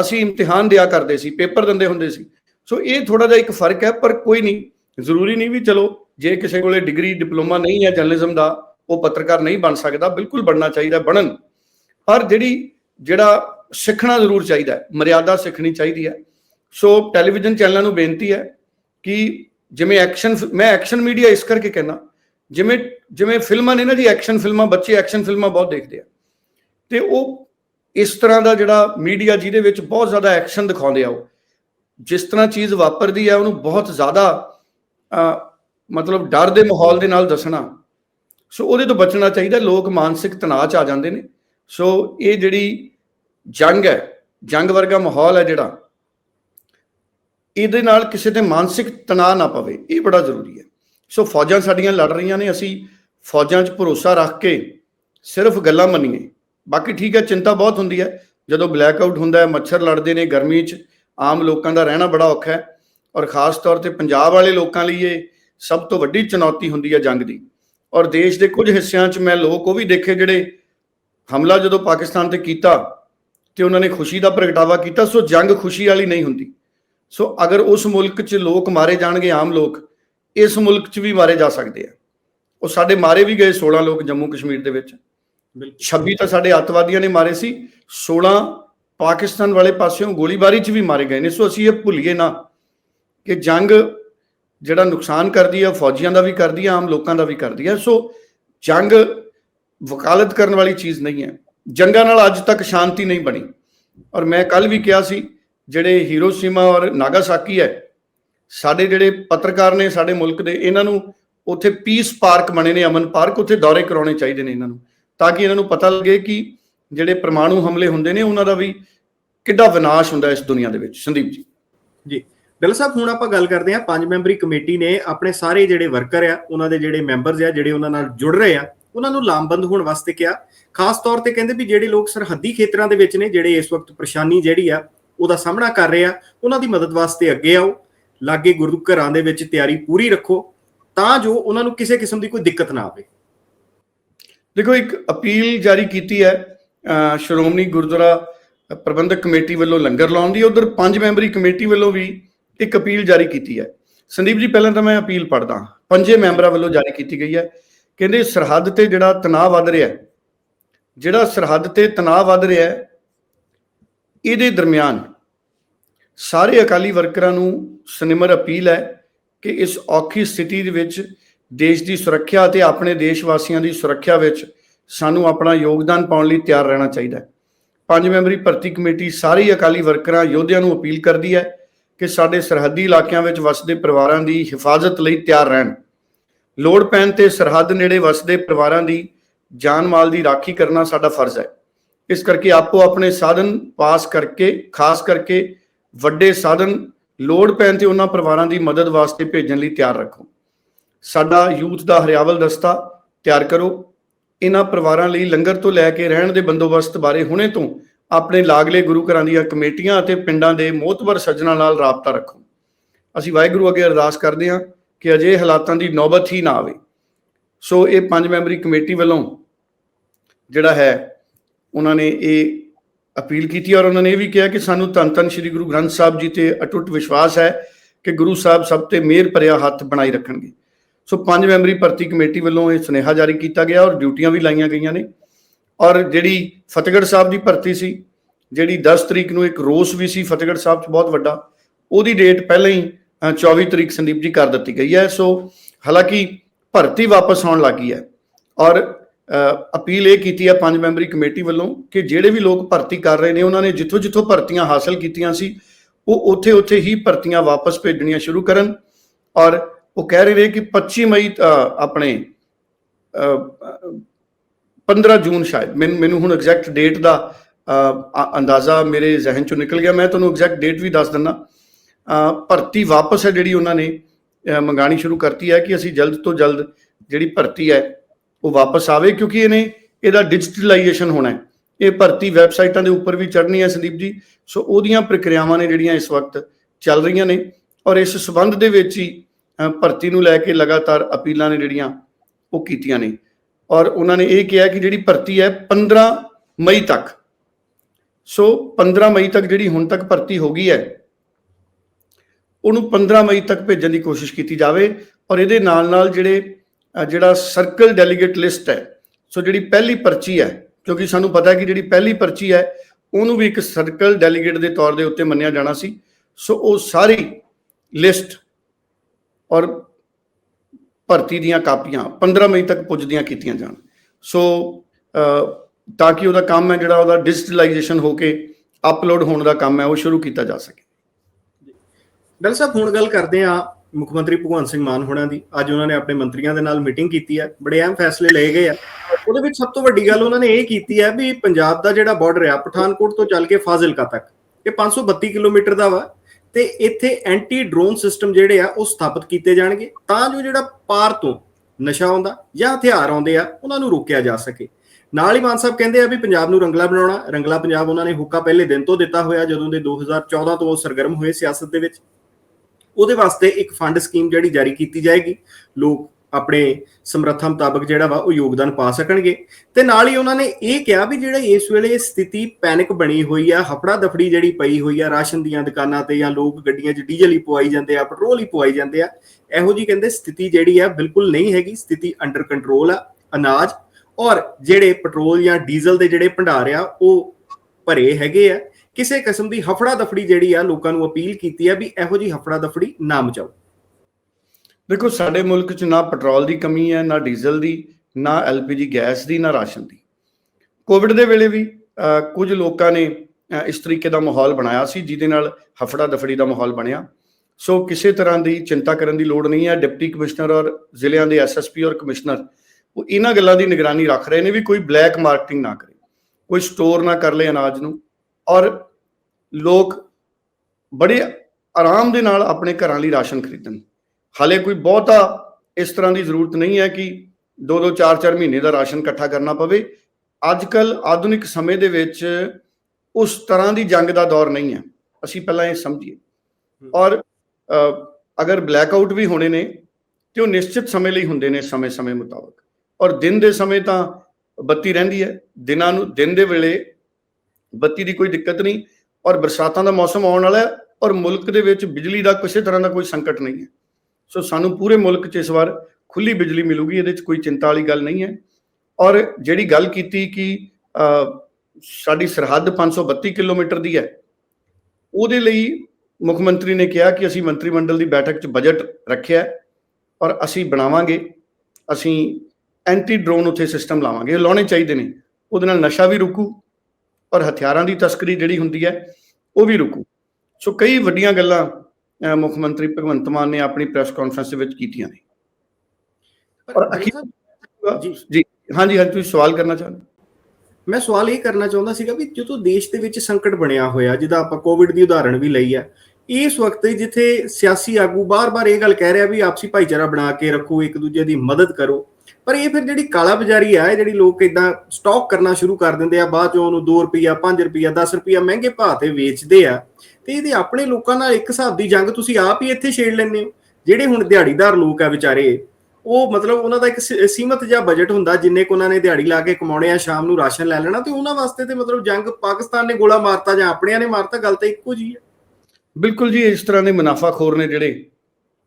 ਅਸੀਂ ਇਮਤਿਹਾਨ ਦਿਆ ਕਰਦੇ ਸੀ, ਪੇਪਰ ਦਿੰਦੇ ਹੁੰਦੇ ਸੀ। ਸੋ ਇਹ ਥੋੜਾ ਜਿਹਾ ਇੱਕ ਫ਼ਰਕ ਹੈ, ਪਰ ਕੋਈ ਨਹੀਂ, ਜ਼ਰੂਰੀ ਨਹੀਂ ਵੀ ਚਲੋ, ਜੇ ਕਿਸੇ ਕੋਲੇ ਡਿਗਰੀ, ਡਿਪਲੋਮਾ ਨਹੀਂ ਹੈ ਜਰਨਲਿਜ਼ਮ ਦਾ, ਉਹ ਪੱਤਰਕਾਰ ਨਹੀਂ ਬਣ ਸਕਦਾ, ਬਿਲਕੁਲ ਬਣਨਾ ਚਾਹੀਦਾ, ਬਣਨ। ਪਰ ਜਿਹੜੀ, ਜਿਹੜਾ ਸਿੱਖਣਾ ਜ਼ਰੂਰ ਚਾਹੀਦਾ ਹੈ, ਮਰਿਆਦਾ ਸਿੱਖਣੀ ਚਾਹੀਦੀ ਹੈ। ਸੋ ਟੈਲੀਵਿਜ਼ਨ ਚੈਨਲਾਂ ਨੂੰ ਬੇਨਤੀ ਹੈ ਕਿ ਜਿਵੇਂ ਐਕਸ਼ਨ ਮੈਂ ਐਕਸ਼ਨ ਮੀਡੀਆ ਇਸ ਕਰਕੇ ਕਹਿੰਦਾ, ਜਿਵੇਂ ਜਿਵੇਂ ਫਿਲਮਾਂ ਨੇ ਨਾ ਜੀ, ਐਕਸ਼ਨ ਫਿਲਮਾਂ, ਬੱਚੇ ਐਕਸ਼ਨ ਫਿਲਮਾਂ ਬਹੁਤ ਦੇਖਦੇ ਆ। ਤੇ ਉਹ ਇਸ ਤਰ੍ਹਾਂ ਦਾ ਜਿਹੜਾ ਮੀਡੀਆ ਜਿਹਦੇ ਵਿੱਚ ਬਹੁਤ ਜ਼ਿਆਦਾ ਐਕਸ਼ਨ ਦਿਖਾਉਂਦੇ ਆ ਉਹ, ਜਿਸ ਤਰ੍ਹਾਂ ਚੀਜ਼ ਵਾਪਰਦੀ ਹੈ ਉਹਨੂੰ ਬਹੁਤ ਜ਼ਿਆਦਾ ਮਤਲਬ ਡਰ ਦੇ ਮਾਹੌਲ ਦੇ ਨਾਲ ਦੱਸਣਾ। ਸੋ ਉਹਦੇ ਤੋਂ ਬਚਣਾ ਚਾਹੀਦਾ, ਲੋਕ ਮਾਨਸਿਕ ਤਣਾਅ ਚ ਆ ਜਾਂਦੇ ਨੇ। ਸੋ ਇਹ ਜਿਹੜੀ ਜੰਗ ਹੈ, ਜੰਗ ਵਰਗਾ ਮਾਹੌਲ ਹੈ ਜਿਹੜਾ, ਇਹਦੇ ਨਾਲ ਕਿਸੇ ਤੇ ਮਾਨਸਿਕ ਤਣਾਅ ਨਾ ਪਵੇ, ਇਹ ਬੜਾ ਜ਼ਰੂਰੀ ਹੈ। ਸੋ ਫੌਜਾਂ ਸਾਡੀਆਂ ਲੜ ਰਹੀਆਂ ਨੇ, ਅਸੀਂ ਫੌਜਾਂ 'ਚ ਭਰੋਸਾ ਰੱਖ ਕੇ ਸਿਰਫ ਗੱਲਾਂ ਮੰਨੀਏ। ਬਾਕੀ ਠੀਕ ਹੈ, ਚਿੰਤਾ ਬਹੁਤ ਹੁੰਦੀ ਹੈ। ਜਦੋਂ ਬਲੈਕ ਆਊਟ ਹੁੰਦਾ ਹੈ, ਮੱਛਰ ਲੜਦੇ ਨੇ ਗਰਮੀ 'ਚ, ਆਮ ਲੋਕਾਂ ਦਾ ਰਹਿਣਾ ਬੜਾ ਔਖਾ ਹੈ। ਔਰ ਖਾਸ ਤੌਰ ਤੇ ਪੰਜਾਬ ਵਾਲੇ ਲੋਕਾਂ ਲਈ ਇਹ ਸਭ ਤੋਂ ਵੱਡੀ ਚੁਣੌਤੀ ਹੁੰਦੀ ਹੈ ਜੰਗ ਦੀ। ਔਰ ਦੇਸ਼ ਦੇ ਕੁਝ ਹਿੱਸਿਆਂ 'ਚ ਮੈਂ ਲੋਕ ਉਹ ਵੀ ਦੇਖੇ ਜਿਹੜੇ ਹਮਲਾ ਜਦੋਂ ਪਾਕਿਸਤਾਨ ਤੇ ਕੀਤਾ ਤੇ ਉਹਨਾਂ ਨੇ ਖੁਸ਼ੀ ਦਾ ਪ੍ਰਗਟਾਵਾ ਕੀਤਾ, ਸੋ ਜੰਗ ਖੁਸ਼ੀ ਵਾਲੀ ਨਹੀਂ ਹੁੰਦੀ। ਸੋ ਅਗਰ ਉਸ ਮੁਲਕ 'ਚ ਲੋਕ ਮਾਰੇ ਜਾਣਗੇ, ਆਮ ਲੋਕ, ਇਸ ਮੁਲਕ 'ਚ ਵੀ ਮਾਰੇ ਜਾ ਸਕਦੇ ਆ। ਉਹ ਸਾਡੇ ਮਾਰੇ ਵੀ ਗਏ 16 ਲੋਕ ਜੰਮੂ ਕਸ਼ਮੀਰ ਦੇ ਵਿੱਚ। 26 ਤਾਂ ਸਾਡੇ ਅੱਤਵਾਦੀਆਂ ਨੇ ਮਾਰੇ ਸੀ 16 ਪਾਕਿਸਤਾਨ ਵਾਲੇ ਪਾਸਿਓਂ ਗੋਲੀਬਾਰੀ 'ਚ ਵੀ ਮਾਰੇ ਗਏ ਨੇ, ਸੋ ਅਸੀਂ ਇਹ ਭੁੱਲੀਏ ਨਾ ਕਿ ਜੰਗ ਜਿਹੜਾ ਨੁਕਸਾਨ ਕਰਦੀ ਹੈ ਫੌਜੀਆਂ ਦਾ ਵੀ ਕਰਦੀ ਹੈ ਆਮ ਲੋਕਾਂ ਦਾ ਵੀ ਕਰਦੀ ਹੈ ਸੋ ਜੰਗ ਵਕਾਲਤ ਕਰਨ ਵਾਲੀ ਚੀਜ਼ ਨਹੀਂ ਹੈ। ਜੰਗਾਂ ਨਾਲ ਅੱਜ ਤੱਕ ਸ਼ਾਂਤੀ ਨਹੀਂ ਬਣੀ। ਔਰ ਮੈਂ ਕੱਲ ਵੀ ਕਿਹਾ ਸੀ, ਜਿਹੜੇ ਹੀਰੋਸ਼ੀਮਾ ਔਰ ਨਾਗਾਸਾਕੀ ਹੈ, ਸਾਡੇ ਜਿਹੜੇ ਪੱਤਰਕਾਰ ਨੇ ਸਾਡੇ ਮੁਲਕ ਦੇ, ਇਹਨਾਂ ਨੂੰ ਉੱਥੇ ਪੀਸ ਪਾਰਕ ਬਣੇ ਨੇ, ਅਮਨ ਪਾਰਕ ਉੱਥੇ ਦੌਰੇ ਕਰਾਉਣੇ ਚਾਹੀਦੇ ਨੇ ਇਹਨਾਂ ਨੂੰ। ਤਾਂ ਕਿ ਇਹਨਾਂ ਨੂੰ ਪਤਾ ਲੱਗੇ ਕਿ ਜਿਹੜੇ ਪਰਮਾਣੂ ਹਮਲੇ ਹੁੰਦੇ ਨੇ, ਉਹਨਾਂ ਦਾ ਵੀ ਕਿੱਡਾ ਵਿਨਾਸ਼ ਹੁੰਦਾ ਇਸ ਦੁਨੀਆ ਦੇ ਵਿੱਚ। ਸੰਦੀਪ ਜੀ। ਜੀ। ਬਿਲ ਸਾਹਿਬ, ਹੁਣ ਆਪਾਂ ਗੱਲ ਕਰਦੇ ਹਾਂ। ਪੰਜ ਮੈਂਬਰੀ ਕਮੇਟੀ ਨੇ ਆਪਣੇ ਸਾਰੇ ਜਿਹੜੇ ਵਰਕਰ ਆ, ਉਹਨਾਂ ਦੇ ਜਿਹੜੇ ਮੈਂਬਰਸ ਆ, ਜਿਹੜੇ ਉਹਨਾਂ ਨਾਲ ਜੁੜ ਰਹੇ ਆ, ਉਹਨਾਂ ਨੂੰ ਲਾਮਬੰਦ ਹੋਣ ਵਾਸਤੇ ਕਿਹਾ। ਖਾਸ ਤੌਰ ਤੇ ਕਹਿੰਦੇ ਵੀ ਜਿਹੜੇ ਲੋਕ ਸਰਹੱਦੀ ਖੇਤਰਾਂ ਦੇ ਵਿੱਚ ਨੇ, ਜਿਹੜੇ ਇਸ ਵਕਤ ਪਰੇਸ਼ਾਨੀ ਜਿਹੜੀ ਆ, ਉਹਦਾ ਸਾਹਮਣਾ ਕਰ ਰਹੇ ਆ, ਉਹਨਾਂ ਦੀ ਮਦਦ ਵਾਸਤੇ ਅੱਗੇ ਆਓ। ਲਾਗੇ ਗੁਰੂ ਘਰਾਂ ਦੇ ਵਿੱਚ ਤਿਆਰੀ ਪੂਰੀ ਰੱਖੋ, ਤਾਂ ਜੋ ਉਹਨਾਂ ਨੂੰ ਕਿਸੇ ਕਿਸਮ ਦੀ ਕੋਈ ਦਿੱਕਤ ਨਾ ਆਵੇ। ਦੇਖੋ, ਇੱਕ ਅਪੀਲ ਜਾਰੀ ਕੀਤੀ ਹੈ ਸ਼੍ਰੋਮਣੀ ਗੁਰਦੁਆਰਾ ਪ੍ਰਬੰਧਕ ਕਮੇਟੀ ਵੱਲੋਂ ਲੰਗਰ ਲਾਉਣ ਦੀ। ਉਧਰ ਪੰਜ ਮੈਂਬਰੀ ਕਮੇਟੀ ਵੱਲੋਂ ਵੀ ਇੱਕ ਅਪੀਲ ਜਾਰੀ ਕੀਤੀ ਹੈ। ਸੰਦੀਪ ਜੀ, ਪਹਿਲਾਂ ਤਾਂ ਮੈਂ ਅਪੀਲ ਪੜਦਾ ਪੰਜੇ ਮੈਂਬਰਾਂ ਵੱਲੋਂ ਜਾਰੀ ਕੀਤੀ ਗਈ ਹੈ। ਕਹਿੰਦੇ, ਸਰਹੱਦ ਤੇ ਜਿਹੜਾ ਤਣਾਅ ਵੱਧ ਰਿਹਾ ਜਿਹੜਾ ਸਰਹੱਦ ਤੇ ਤਣਾਅ ਵੱਧ ਰਿਹਾ ਇਹਦੇ ਦਰਮਿਆਨ ਸਾਰੇ ਅਕਾਲੀ ਵਰਕਰਾਂ ਨੂੰ ਸਨਿਮਰ ਅਪੀਲ ਹੈ ਕਿ ਇਸ ਔਖੀ ਸਥਿਤੀ ਦੇ ਵਿੱਚ ਦੇਸ਼ ਦੀ ਸੁਰੱਖਿਆ ਅਤੇ ਆਪਣੇ ਦੇਸ਼ ਵਾਸੀਆਂ ਦੀ ਸੁਰੱਖਿਆ ਵਿੱਚ ਸਾਨੂੰ ਆਪਣਾ ਯੋਗਦਾਨ ਪਾਉਣ ਲਈ ਤਿਆਰ ਰਹਿਣਾ ਚਾਹੀਦਾ ਹੈ। ਪੰਜ ਮੈਂਬਰੀ ਭਰਤੀ ਕਮੇਟੀ ਸਾਰੇ ਅਕਾਲੀ ਵਰਕਰਾਂ, ਯੋਧਿਆਂ ਨੂੰ ਅਪੀਲ ਕਰਦੀ ਹੈ ਕਿ ਸਾਡੇ ਸਰਹੱਦੀ ਇਲਾਕਿਆਂ ਵਿੱਚ ਵਸਦੇ ਪਰਿਵਾਰਾਂ ਦੀ ਹਿਫਾਜ਼ਤ ਲਈ ਤਿਆਰ ਰਹਿਣ। ਲੋੜ ਪੈਣ ਤੇ ਸਰਹੱਦ ਨੇੜੇ ਵਸਦੇ ਪਰਿਵਾਰਾਂ ਦੀ ਜਾਨ ਮਾਲ ਦੀ ਰਾਖੀ ਕਰਨਾ ਸਾਡਾ ਫਰਜ਼ ਹੈ। ਇਸ ਕਰਕੇ ਆਪੋ ਆਪਣੇ ਸਾਧਨ ਪਾਸ ਕਰਕੇ, ਖਾਸ ਕਰਕੇ ਵੱਡੇ ਸਾਧਨ ਲੋੜ ਪੈਣ ਤੇ ਉਹਨਾਂ ਪਰਿਵਾਰਾਂ ਦੀ ਮਦਦ ਵਾਸਤੇ ਭੇਜਣ ਲਈ ਤਿਆਰ ਰੱਖੋ। ਸਾਡਾ ਯੂਥ ਦਾ ਹਰਿਆਵਲ ਦਸਤਾ ਤਿਆਰ ਕਰੋ। ਇਹਨਾਂ ਪਰਿਵਾਰਾਂ ਲਈ ਲੰਗਰ ਤੋਂ ਲੈ ਕੇ ਰਹਿਣ ਦੇ ਬੰਦੋਬਸਤ ਬਾਰੇ ਹੁਣੇ ਤੋਂ ਆਪਣੇ ਲਾਗਲੇ ਗੁਰੂ ਘਰਾਂ ਦੀਆਂ ਕਮੇਟੀਆਂ ਅਤੇ ਪਿੰਡਾਂ ਦੇ ਮੋਤਬਰ ਸੱਜਣਾ ਨਾਲ ਰਾਬਤਾ ਰੱਖੋ। ਅਸੀਂ ਵਾਹਿਗੁਰੂ ਅੱਗੇ ਅਰਦਾਸ ਕਰਦੇ ਹਾਂ ਕਿ ਅਜੇ ਹਾਲਾਤਾਂ ਦੀ ਨੌਬਤ ਹੀ ਨਾ ਆਵੇ। ਸੋ ਇਹ ਪੰਜ ਮੈਂਬਰੀ ਕਮੇਟੀ ਵੱਲੋਂ ਜਿਹੜਾ ਹੈ, ਉਹਨਾਂ ਨੇ ਇਹ ਅਪੀਲ ਕੀਤੀ ਔਰ ਉਹਨਾਂ ਨੇ ਇਹ ਵੀ ਕਿਹਾ ਕਿ ਸਾਨੂੰ ਧੰਨ ਧੰਨ ਸ੍ਰੀ ਗੁਰੂ ਗ੍ਰੰਥ ਸਾਹਿਬ ਜੀ ਤੇ ਅਟੁੱਟ ਵਿਸ਼ਵਾਸ ਹੈ ਕਿ ਗੁਰੂ ਸਾਹਿਬ ਸਭ ਤੇ ਮਿਹਰ ਭਰਿਆ ਹੱਥ ਬਣਾਈ ਰੱਖਣਗੇ। ਸੋ ਪੰਜ ਮੈਂਬਰੀ ਭਰਤੀ ਕਮੇਟੀ ਵੱਲੋਂ ਇਹ ਸੁਨੇਹਾ ਜਾਰੀ ਕੀਤਾ ਗਿਆ ਔਰ ਡਿਊਟੀਆਂ ਵੀ ਲਾਈਆਂ ਗਈਆਂ ਨੇ। ਔਰ ਜਿਹੜੀ ਫਤਿਹਗੜ੍ਹ ਸਾਹਿਬ ਦੀ ਭਰਤੀ ਸੀ ਜਿਹੜੀ 10 ਤਰੀਕ ਨੂੰ ਇੱਕ ਰੋਸ ਵੀ ਸੀ ਫਤਿਹਗੜ੍ਹ ਸਾਹਿਬ 'ਚ ਬਹੁਤ ਵੱਡਾ ਉਹਦੀ ਡੇਟ ਪਹਿਲਾਂ ਹੀ ਅ, 24 ਤਰੀਕ ਸੰਦੀਪ ਜੀ ਕਰ ਦਿੱਤੀ ਗਈ ਹੈ। ਸੋ ਹਾਲਾਂਕਿ ਭਰਤੀ ਵਾਪਸ ਆਉਣ ਲੱਗੀ ਹੈ। ਔਰ ਅਪੀਲ ਇਹ ਕੀਤੀ ਹੈ ਪੰਜ ਮੈਂਬਰੀ ਕਮੇਟੀ ਵੱਲੋਂ ਕਿ ਜਿਹੜੇ ਵੀ ਲੋਕ ਭਰਤੀ ਕਰ ਰਹੇ ਨੇ ਉਹਨਾਂ ਨੇ ਜਿੱਥੋਂ ਜਿੱਥੋਂ ਭਰਤੀਆਂ ਹਾਸਲ ਕੀਤੀਆਂ ਸੀ ਉਹ ਉੱਥੇ ਉੱਥੇ ਹੀ ਭਰਤੀਆਂ ਵਾਪਸ ਭੇਜਣੀਆਂ ਸ਼ੁਰੂ ਕਰਨ। ਔਰ ਉਹ ਕਹਿ ਰਹੇ ਨੇ ਕਿ 25 ਮਈ ਆਪਣੇ ਅ, 15 ਜੂਨ ਸ਼ਾਇਦ ਮੈਨੂੰ ਮੈਨੂੰ ਹੁਣ ਐਗਜ਼ੈਕਟ ਡੇਟ ਦਾ ਅੰਦਾਜ਼ਾ ਮੇਰੇ ਜ਼ਿਹਨ ਚੋਂ ਨਿਕਲ ਗਿਆ। ਮੈਂ ਤੁਹਾਨੂੰ ਐਗਜ਼ੈਕਟ ਡੇਟ ਵੀ ਦੱਸ ਦਿੰਦਾ ਭਰਤੀ ਵਾਪਸ ਹੈ ਜਿਹੜੀ ਉਹਨਾਂ ਨੇ ਅ, ਮੰਗਾਣੀ ਸ਼ੁਰੂ ਕਰਤੀ ਹੈ ਕਿ ਅਸੀਂ ਜਲਦ ਤੋਂ ਜਲਦ ਜਿਹੜੀ ਭਰਤੀ ਹੈ ਉਹ ਵਾਪਸ ਆਵੇ ਕਿਉਂਕਿ ਇਹਨੇ ਇਹਦਾ ਡਿਜੀਟਲਾਈਜੇਸ਼ਨ ਹੋਣਾ ਹੈ। ਇਹ ਭਰਤੀ ਵੈਬਸਾਈਟਾਂ ਦੇ ਉੱਪਰ ਵੀ ਚੜ੍ਹਨੀ ਹੈ ਸੰਦੀਪ ਜੀ। ਸੋ ਉਹਦੀਆਂ ਪ੍ਰਕਿਰਿਆਵਾਂ ਨੇ ਜਿਹੜੀਆਂ ਇਸ ਵਕਤ ਚੱਲ ਰਹੀਆਂ ਨੇ। ਔਰ ਇਸ ਸਬੰਧ ਦੇ ਵਿੱਚ ਹੀ ਭਰਤੀ ਨੂੰ ਲੈ ਕੇ ਲਗਾਤਾਰ ਅਪੀਲਾਂ ਨੇ ਜਿਹੜੀਆਂ ਉਹ ਕੀਤੀਆਂ ਨੇ। ਔਰ ਉਹਨਾਂ ਨੇ ਇਹ ਕਿਹਾ ਕਿ ਜਿਹੜੀ ਭਰਤੀ ਹੈ 15 ਮਈ ਤੱਕ। ਸੋ 15 ਮਈ ਤੱਕ ਜਿਹੜੀ ਹੁਣ ਤੱਕ ਭਰਤੀ ਹੋ ਗਈ ਹੈ, ਉਹਨੂੰ 15 ਮਈ ਤੱਕ ਭੇਜਣ ਦੀ ਕੋਸ਼ਿਸ਼ ਕੀਤੀ ਜਾਵੇ। ਔਰ ਇਹਦੇ ਨਾਲ ਨਾਲ ਜਿਹੜੇ ਜਿਹੜਾ ਸਰਕਲ ਡੈਲੀਗੇਟ ਲਿਸਟ ਹੈ, ਸੋ ਜਿਹੜੀ ਪਹਿਲੀ ਪਰਚੀ ਹੈ, ਕਿਉਂਕਿ ਸਾਨੂੰ ਪਤਾ ਹੈ ਕਿ ਜਿਹੜੀ ਪਹਿਲੀ ਪਰਚੀ ਹੈ, ਉਹਨੂੰ ਵੀ ਇੱਕ ਸਰਕਲ ਡੈਲੀਗੇਟ ਦੇ ਤੌਰ ਦੇ ਉੱਤੇ ਮੰਨਿਆ ਜਾਣਾ ਸੀ। ਸੋ ਉਹ ਸਾਰੀ ਲਿਸਟ ਔਰ ਭਰਤੀ ਦੀਆਂ ਕਾਪੀਆਂ 15 ਮਈ ਤੱਕ ਪੁੱਜਦੀਆਂ ਕੀਤੀਆਂ ਜਾਣ। ਸੋ ਤਾਂ ਕਿ ਉਹਦਾ ਕੰਮ ਹੈ ਜਿਹੜਾ ਉਹਦਾ ਡਿਜੀਟਲਾਈਜੇਸ਼ਨ ਹੋ ਕੇ ਅਪਲੋਡ ਹੋਣ ਦਾ ਕੰਮ ਹੈ, ਉਹ ਸ਼ੁਰੂ ਕੀਤਾ ਜਾ ਸਕੇ। ਡਾਕਟਰ ਸਾਹਿਬ, ਹੁਣ ਗੱਲ ਕਰਦੇ ਆ ਮੁੱਖ ਮੰਤਰੀ ਭਗਵੰਤ ਸਿੰਘ ਮਾਨ ਹੋਣਾ ਦੀ। ਅੱਜ ਉਹਨਾਂ ਨੇ ਆਪਣੇ ਮੰਤਰੀਆਂ ਦੇ ਨਾਲ ਮੀਟਿੰਗ ਕੀਤੀ ਹੈ, ਬੜੇ ਅਹਿਮ ਫੈਸਲੇ ਲਏ ਗਏ ਆ। ਉਹਦੇ ਵਿੱਚ ਸਭ ਤੋਂ ਵੱਡੀ ਗੱਲ ਉਹਨਾਂ ਨੇ ਇਹ ਕੀਤੀ ਹੈ ਵੀ ਪੰਜਾਬ ਦਾ ਜਿਹੜਾ ਬਾਰਡਰ ਆ ਪਠਾਨਕੋਟ ਤੋਂ ਚੱਲ ਕੇ ਫਾਜ਼ਿਲਕਾ ਤੱਕ, ਇਹ 532 ਕਿਲੋਮੀਟਰ ਦਾ ਵਾ। ਤੇ ਇੱਥੇ ਐਂਟੀ ਡਰੋਨ ਸਿਸਟਮ ਜਿਹੜੇ ਆ ਉਹ ਸਥਾਪਿਤ ਕੀਤੇ ਜਾਣਗੇ। ਤਾਂ ਜੋ ਜਿਹੜਾ ਪਾਰ ਤੋਂ ਨਸ਼ਾ ਆਉਂਦਾ ਜਾਂ ਹਥਿਆਰ ਆਉਂਦੇ ਆ, ਉਹਨਾਂ ਨੂੰ ਰੋਕਿਆ ਜਾ ਸਕੇ। ਨਾਲ ਹੀ ਮਾਨ ਸਾਹਿਬ ਕਹਿੰਦੇ ਆ ਵੀ ਪੰਜਾਬ ਨੂੰ ਰੰਗਲਾ ਬਣਾਉਣਾ, ਰੰਗਲਾ ਪੰਜਾਬ ਉਹਨਾਂ ਨੇ ਹੁੱਕਾ ਪਹਿਲੇ ਦਿਨ ਤੋਂ ਦਿੱਤਾ ਹੋਇਆ, ਜਦੋਂ ਦੇ 2014 ਤੋਂ ਉਹ ਸਰਗਰਮ ਹੋਏ ਸਿਆਸਤ ਦੇ ਵਿੱਚ। ਉਹਦੇ ਵਾਸਤੇ ਇੱਕ ਫੰਡ ਸਕੀਮ ਜਿਹੜੀ ਜਾਰੀ ਕੀਤੀ ਜਾਏਗੀ। ਲੋਕ ਆਪਣੇ ਸਮਰੱਥਾ ਮੁਤਾਬਕ ਜਿਹੜਾ ਵਾ ਉਹ ਯੋਗਦਾਨ ਪਾ ਸਕਣਗੇ। ਤੇ ਨਾਲ ਹੀ ਉਹਨਾਂ ਨੇ ਇਹ ਕਿਹਾ ਵੀ ਜਿਹੜਾ ਇਸ ਵੇਲੇ ਸਥਿਤੀ ਪੈਨਿਕ ਬਣੀ ਹੋਈ ਆ ਹਫੜਾ ਦਫੜੀ ਜਿਹੜੀ ਪਈ ਹੋਈ ਆ, ਰਾਸ਼ਨ ਦੀਆਂ ਦੁਕਾਨਾਂ ਤੇ ਜਾਂ ਲੋਕ ਗੱਡੀਆਂ 'ਚ ਡੀਜ਼ਲ ਹੀ ਪਵਾਈ ਜਾਂਦੇ ਆ, ਪੈਟਰੋਲ ਹੀ ਪਵਾਈ ਜਾਂਦੇ ਆ, ਇਹੋ ਜੀ ਕਹਿੰਦੇ ਸਥਿਤੀ ਜਿਹੜੀ ਆ ਬਿਲਕੁਲ ਨਹੀਂ ਹੈਗੀ। ਸਥਿਤੀ ਅੰਡਰ ਕੰਟਰੋਲ ਆ, ਅਨਾਜ ਔਰ ਜਿਹੜੇ ਪੈਟਰੋਲ ਜਾਂ ਡੀਜ਼ਲ ਦੇ ਜਿਹੜੇ ਭੰਡਾਰ ਆ, ਉਹ ਭਰੇ ਹੈਗੇ ਆ। ਕਿਸੇ ਕਿਸਮ ਦੀ ਹਫੜਾ ਦਫੜੀ ਜਿਹੜੀ ਆ, ਲੋਕਾਂ ਨੂੰ ਅਪੀਲ ਕੀਤੀ ਆ ਵੀ ਇਹੋ ਜੀ ਹਫੜਾ ਦਫੜੀ ਨਾ ਮਚਾਓ। ਦੇਖੋ, ਸਾਡੇ ਮੁਲਕ 'ਚ ਨਾ ਪੈਟਰੋਲ ਦੀ ਕਮੀ ਹੈ, ਨਾ ਡੀਜ਼ਲ ਦੀ, ਨਾ ਐਲਪੀਜੀ ਗੈਸ ਦੀ, ਨਾ ਰਾਸ਼ਨ ਦੀ। ਕੋਵਿਡ ਦੇ ਵੇਲੇ ਵੀ ਕੁਝ ਲੋਕਾਂ ਨੇ ਇਸ ਤਰੀਕੇ ਦਾ ਮਾਹੌਲ ਬਣਾਇਆ ਸੀ, ਜਿਹਦੇ ਨਾਲ ਹਫੜਾ ਦਫੜੀ ਦਾ ਮਾਹੌਲ ਬਣਿਆ। ਸੋ ਕਿਸੇ ਤਰ੍ਹਾਂ ਦੀ ਚਿੰਤਾ ਕਰਨ ਦੀ ਲੋੜ ਨਹੀਂ ਹੈ। ਡਿਪਟੀ ਕਮਿਸ਼ਨਰ ਔਰ ਜ਼ਿਲ੍ਹਿਆਂ ਦੇ ਐਸਐਸਪੀ ਔਰ ਕਮਿਸ਼ਨਰ, ਉਹ ਇਹਨਾਂ ਗੱਲਾਂ ਦੀ ਨਿਗਰਾਨੀ ਰੱਖ ਰਹੇ ਨੇ ਵੀ ਕੋਈ ਬਲੈਕ ਮਾਰਕੀਟਿੰਗ ਨਾ ਕਰੇ, ਕੋਈ ਸਟੋਰ ਨਾ ਕਰ ਲਏ ਅਨਾਜ ਨੂੰ, ਔਰ ਲੋਕ ਬੜੇ ਆਰਾਮ ਦੇ ਨਾਲ ਆਪਣੇ ਘਰਾਂ ਲਈ ਰਾਸ਼ਨ ਖਰੀਦਣ। ਹਾਲੇ ਕੋਈ ਬਹੁਤਾ ਇਸ ਤਰ੍ਹਾਂ ਦੀ ਜ਼ਰੂਰਤ ਨਹੀਂ ਹੈ ਕਿ ਦੋ ਦੋ ਚਾਰ ਚਾਰ ਮਹੀਨੇ ਦਾ ਰਾਸ਼ਨ ਇਕੱਠਾ ਕਰਨਾ ਪਵੇ। ਅੱਜ ਕੱਲ ਆਧੁਨਿਕ ਸਮੇਂ ਦੇ ਵਿੱਚ ਉਸ ਤਰ੍ਹਾਂ ਦੀ ਜੰਗ ਦਾ ਦੌਰ ਨਹੀਂ ਹੈ। ਅਸੀਂ ਪਹਿਲਾਂ ਇਹ ਸਮਝੀਏ। ਔਰ ਅਗਰ ਬਲੈਕਆਊਟ ਵੀ ਹੋਣੇ ਨੇ ਤੇ ਉਹ ਨਿਸ਼ਚਿਤ ਸਮੇਂ ਲਈ ਹੁੰਦੇ ਨੇ ਸਮੇਂ-ਸਮੇਂ ਮੁਤਾਬਕ। ਔਰ ਦਿਨ ਦੇ ਸਮੇਂ ਤਾਂ ਬੱਤੀ ਰਹਿੰਦੀ ਹੈ। ਦਿਨਾਂ ਨੂੰ ਦਿਨ ਦੇ ਵੇਲੇ ਬੱਤੀ ਦੀ ਕੋਈ ਦਿੱਕਤ ਨਹੀਂ। ਔਰ ਬਰਸਾਤਾਂ ਦਾ ਮੌਸਮ ਆਉਣ ਵਾਲਾ ਹੈ। ਔਰ ਮੁਲਕ ਦੇ ਵਿੱਚ ਬਿਜਲੀ ਦਾ ਕਿਸੇ ਤਰ੍ਹਾਂ ਦਾ ਕੋਈ ਸੰਕਟ ਨਹੀਂ ਹੈ। ਸੋ ਸਾਨੂੰ ਪੂਰੇ ਮੁਲਕ 'ਚ ਇਸ ਵਾਰ ਖੁੱਲੀ ਬਿਜਲੀ ਮਿਲੂਗੀ, ਇਹਦੇ 'ਚ ਕੋਈ ਚਿੰਤਾ ਵਾਲੀ ਗੱਲ ਨਹੀਂ ਹੈ। ਔਰ ਜਿਹੜੀ ਗੱਲ ਕੀਤੀ ਕਿ ਸਾਡੀ ਸਰਹੱਦ 532 ਕਿਲੋਮੀਟਰ ਦੀ ਹੈ, ਉਹਦੇ ਲਈ ਮੁੱਖ ਮੰਤਰੀ ਨੇ ਕਿਹਾ ਕਿ ਅਸੀਂ ਮੰਤਰੀ ਮੰਡਲ ਦੀ ਬੈਠਕ 'ਚ ਬਜਟ ਰੱਖਿਆ ਔਰ ਅਸੀਂ ਬਣਾਵਾਂਗੇ, ਅਸੀਂ ਐਂਟੀ ਡਰੋਨ ਉੱਥੇ ਸਿਸਟਮ ਲਾਵਾਂਗੇ ਲਾਉਣੇ ਚਾਹੀਦੇ ਨੇ। ਉਹਦੇ ਨਾਲ ਨਸ਼ਾ ਵੀ ਰੁਕੂ ਔਰ ਹਥਿਆਰਾਂ ਦੀ ਤਸਕਰੀ ਜਿਹੜੀ ਹੁੰਦੀ ਹੈ, ਉਹ ਵੀ ਰੁਕੂ। ਸੋ ਕਈ ਵੱਡੀਆਂ ਗੱਲਾਂ ਮੁੱਖ ਮੰਤਰੀ ਭਗਵੰਤ ਮਾਨ ਨੇ ਆਪਣੀ ਪ੍ਰੈਸ ਕਾਨਫਰੰਸ ਦੇ ਵਿੱਚ ਕੀਤੀਆਂ ਨੇ ਔਰ ਅਖੀਰ ਜੀ। ਜੀ ਹਾਂਜੀ ਹਾਂਜੀ ਤੁਸੀਂ ਸਵਾਲ ਕਰਨਾ ਚਾਹੁੰਦੇ ਮੈਂ ਸਵਾਲ ਇਹ ਕਰਨਾ ਚਾਹੁੰਦਾ ਸੀਗਾ ਵੀ ਜਦੋਂ ਦੇਸ਼ ਦੇ ਵਿੱਚ ਸੰਕਟ ਬਣਿਆ ਹੋਇਆ ਜਿਹਦਾ ਆਪਾਂ ਕੋਵਿਡ ਦੀ ਉਦਾਹਰਣ ਵੀ ਲਈ ਆ ਇਸ ਵਕਤ ਜਿੱਥੇ ਸਿਆਸੀ ਆਗੂ ਬਾਰ-ਬਾਰ ਇਹ ਗੱਲ ਕਹਿ ਰਿਹਾ ਵੀ ਆਪਸੀ ਭਾਈਚਾਰਾ ਬਣਾ ਕੇ ਰੱਖੋ ਇੱਕ ਦੂਜੇ ਦੀ ਮਦਦ ਕਰੋ ਪਰ ਇਹ ਫਿਰ ਜਿਹੜੀ ਕਾਲਾ ਬਾਜ਼ਾਰੀ ਆ ਜਿਹੜੀ ਲੋਕ ਇਦਾਂ ਸਟਾਕ ਕਰਨਾ ਸ਼ੁਰੂ ਕਰ ਦਿੰਦੇ ਆ, ਬਾਅਦ ਚੋਂ ਉਹਨੂੰ 2 ਰੁਪਿਆ 5 ਰੁਪਿਆ 10 ਰੁਪਿਆ ਮਹਿੰਗੇ ਭਾਅ ਤੇ ਵੇਚਦੇ ਆ, ਤੇ ਇਹਦੇ ਆਪਣੇ ਲੋਕਾਂ ਨਾਲ ਇੱਕ ਹਿਸਾਬ ਦੀ ਜੰਗ ਤੁਸੀਂ ਆਪ ਹੀ ਇੱਥੇ ਛੇੜ ਲੈਂਦੇ ਹੋ। ਜਿਹੜੇ ਹੁਣ ਦਿਹਾੜੀਦਾਰ ਲੋਕ ਆ ਵਿਚਾਰੇ, ਉਹ ਮਤਲਬ ਉਹਨਾਂ ਦਾ ਇੱਕ ਸੀਮਤ ਜਿਹਾ ਬਜਟ ਹੁੰਦਾ, ਜਿੰਨੇ ਕੁ ਉਹਨਾਂ ਨੇ ਦਿਹਾੜੀ ਲਾ ਕੇ ਕਮਾਉਣੇ ਆ, ਸ਼ਾਮ ਨੂੰ ਰਾਸ਼ਨ ਲੈ ਲੈਣਾ, ਤੇ ਉਹਨਾਂ ਵਾਸਤੇ ਤੇ ਮਤਲਬ ਜੰਗ ਪਾਕਿਸਤਾਨ ਨੇ ਗੋਲਾ ਮਾਰਤਾ ਜਾਂ ਆਪਣਿਆਂ ਨੇ ਮਾਰਤਾ, ਗੱਲ ਤਾਂ ਇੱਕੋ ਜੀ ਹੈ ਬਿਲਕੁਲ ਜੀ, ਇਸ ਤਰ੍ਹਾਂ ਦੇ ਮੁਨਾਫਾਖੋਰ ਨੇ ਜਿਹੜੇ,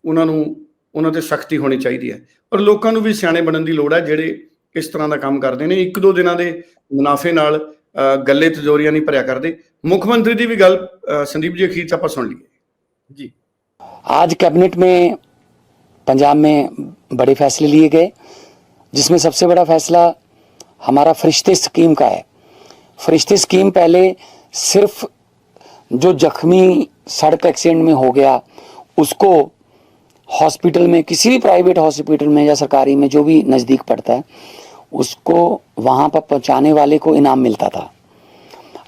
ਉਹਨਾਂ ਨੂੰ ਉਹਨਾਂ ਤੇ ਸਖਤੀ ਹੋਣੀ ਚਾਹੀਦੀ ਹੈ ਪਰ ਲੋਕਾਂ ਨੂੰ ਵੀ ਸਿਆਣੇ ਬਣਨ ਦੀ ਲੋੜ ਹੈ ਜਿਹੜੇ ਇਸ ਤਰ੍ਹਾਂ ਦਾ ਕੰਮ ਕਰਦੇ ਨੇ ਇੱਕ ਦੋ ਦਿਨਾਂ ਦੇ ਮੁਨਾਫੇ ਨਾਲ ਅ, ਗੱਲੇ ਤਿਜੋਰੀਆਂ ਨਹੀਂ ਭਰਿਆ ਕਰਦੇ ਮੁੱਖ ਮੰਤਰੀ ਦੀ ਵੀ ਗੱਲ ਅ, ਸੰਦੀਪ ਜੀ ਅਖੀਰ ਚ ਆਪਾਂ ਸੁਣ ਲਈਏ ਜੀ आज कैबिनेट में पंजाब में बड़े फैसले लिए गए जिसमें सबसे बड़ा फैसला हमारा फरिश्ते स्कीम का है फरिश्ते स्कीम पहले सिर्फ जो जख्मी सड़क एक्सीडेंट में हो गया उसको हॉस्पिटल में किसी भी प्राइवेट हॉस्पिटल में या सरकारी में जो भी नज़दीक पड़ता है उसको वहाँ पर पहुँचाने वाले को इनाम मिलता था।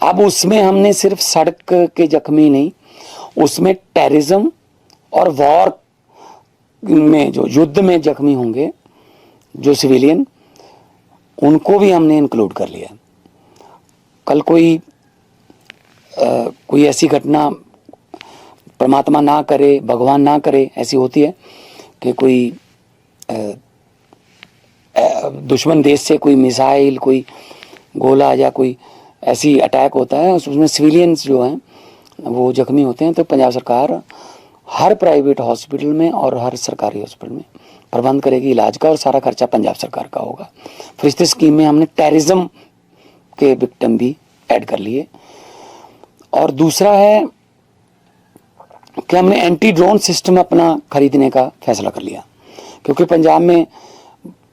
अब उसमें हमने सिर्फ़ सड़क के जख्मी नहीं उसमें टेररिज्म और वॉर में जो युद्ध में जख्मी होंगे जो सिविलियन उनको भी हमने इंक्लूड कर लिया। कल कोई अ, कोई ऐसी घटना परमात्मा ना करे, भगवान ना करे, ऐसी होती है कि कोई दुश्मन देश से कोई मिसाइल, कोई गोला या कोई ऐसी अटैक होता है उसमें सिविलियंस जो हैं, वो जख्मी होते हैं तो पंजाब सरकार हर प्राइवेट हॉस्पिटल में और हर सरकारी हॉस्पिटल में प्रबंध करेगी इलाज का और सारा खर्चा पंजाब सरकार का होगा। फरिश्ते स्कीम में हमने टेररिज्म के विक्टम भी ऐड कर लिए। और दूसरा है कि हमने एंटी ड्रोन सिस्टम अपना खरीदने का फैसला कर लिया। क्योंकि पंजाब में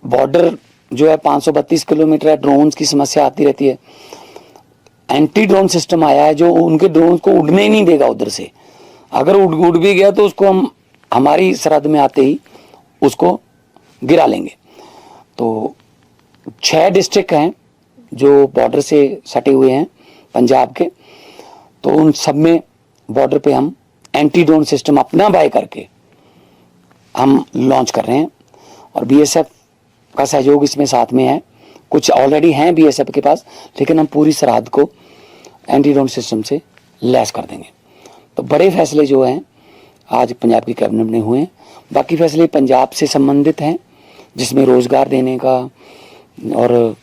बॉर्डर जो है 532 किलोमीटर है ड्रोन्स की समस्या आती रहती है। एंटी ड्रोन सिस्टम आया है जो उनके ड्रोन को उड़ने ही नहीं देगा उधर से। अगर उड़ उड़ भी गया तो उसको हम, हमारी सरहद में आते ही उसको गिरा लेंगे। तो छः डिस्ट्रिक्ट हैं जो बॉर्डर से सटे हुए हैं पंजाब के। तो उन सब में बॉर्डर पे हम एंटी ड्रोन सिस्टम अपना बाय करके हम लॉन्च कर रहे हैं और बीएसएफ का सहयोग इसमें साथ में है। कुछ ऑलरेडी हैं बीएसएफ के पास, लेकिन हम पूरी सरहद को एंटी ड्रोन सिस्टम से लैस कर देंगे। तो बड़े फैसले जो हैं, आज पंजाब की कैबिनेट में हुए हैं। बाकी फैसले पंजाब से संबंधित हैं, जिसमें रोज़गार देने का और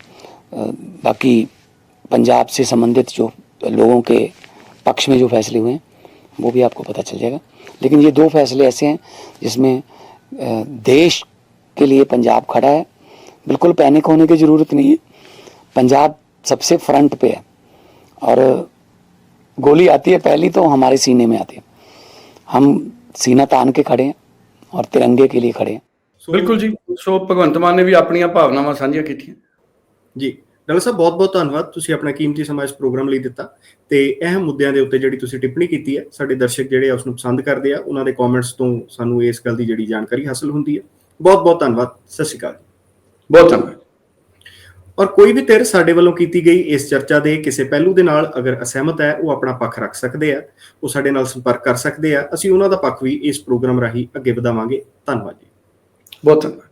बाकी पंजाब से संबंधित जो लोगों के पक्ष में जो फैसले हुए हैं वो भी आपको पता चल जाएगा लेकिन ये दो फैसले ऐसे हैं जिसमें अ, देश के लिए पंजाब खड़ा है बिल्कुल पैनिक होने की ज़रूरत नहीं है पंजाब सबसे फ्रंट पे है और गोली आती है पहली तो हमारे सीने में आती है हम सीना तान के खड़े हैं और तिरंगे के लिए खड़े हैं ਸੋ ਬਿਲਕੁਲ ਜੀ ਸੋ ਭਗਵੰਤ ਮਾਨ ਨੇ ਵੀ ਆਪਣੀਆਂ ਭਾਵਨਾਵਾਂ ਸਾਂਝੀਆਂ ਕੀਤੀਆਂ ਜੀ ਡਾਕਟਰ ਸਾਹਿਬ ਬਹੁਤ ਬਹੁਤ ਧੰਨਵਾਦ। ਤੁਸੀਂ ਆਪਣਾ ਕੀਮਤੀ ਸਮਾਂ ਇਸ ਪ੍ਰੋਗਰਾਮ ਲਈ ਦਿੱਤਾ ਤੇ ਅਹਿਮ ਮੁੱਦਿਆਂ ਦੇ ਉੱਤੇ ਜਿਹੜੀ ਤੁਸੀਂ ਟਿੱਪਣੀ ਕੀਤੀ ਹੈ ਸਾਡੇ ਦਰਸ਼ਕ ਜਿਹੜੇ ਉਸ ਨੂੰ ਪਸੰਦ ਕਰਦੇ ਆ ਉਹਨਾਂ ਦੇ ਕਮੈਂਟਸ ਤੋਂ ਸਾਨੂੰ ਇਸ ਗੱਲ ਦੀ ਜਿਹੜੀ ਜਾਣਕਾਰੀ ਹਾਸਲ ਹੁੰਦੀ ਹੈ। ਬਹੁਤ ਬਹੁਤ ਧੰਨਵਾਦ। ਸਤਿ ਸ਼੍ਰੀ ਅਕਾਲ ਬਹੁਤ ਧੰਨਵਾਦ। ਔਰ ਕੋਈ ਵੀ ਧਿਰ ਸਾਡੇ ਵੱਲੋਂ ਕੀਤੀ ਗਈ ਇਸ ਚਰਚਾ ਦੇ ਕਿਸੇ ਪਹਿਲੂ ਦੇ ਨਾਲ ਅਗਰ ਅਸਹਿਮਤ ਹੈ ਉਹ ਆਪਣਾ ਪੱਖ ਰੱਖ ਸਕਦੇ ਆ ਉਹ ਸਾਡੇ ਨਾਲ ਸੰਪਰਕ ਕਰ ਸਕਦੇ ਆ ਅਸੀਂ ਉਹਨਾਂ ਦਾ ਪੱਖ ਵੀ ਇਸ ਪ੍ਰੋਗਰਾਮ ਰਾਹੀਂ ਅੱਗੇ ਵਧਾਵਾਂਗੇ। ਧੰਨਵਾਦ ਜੀ। ਬਹੁਤ ਧੰਨਵਾਦ।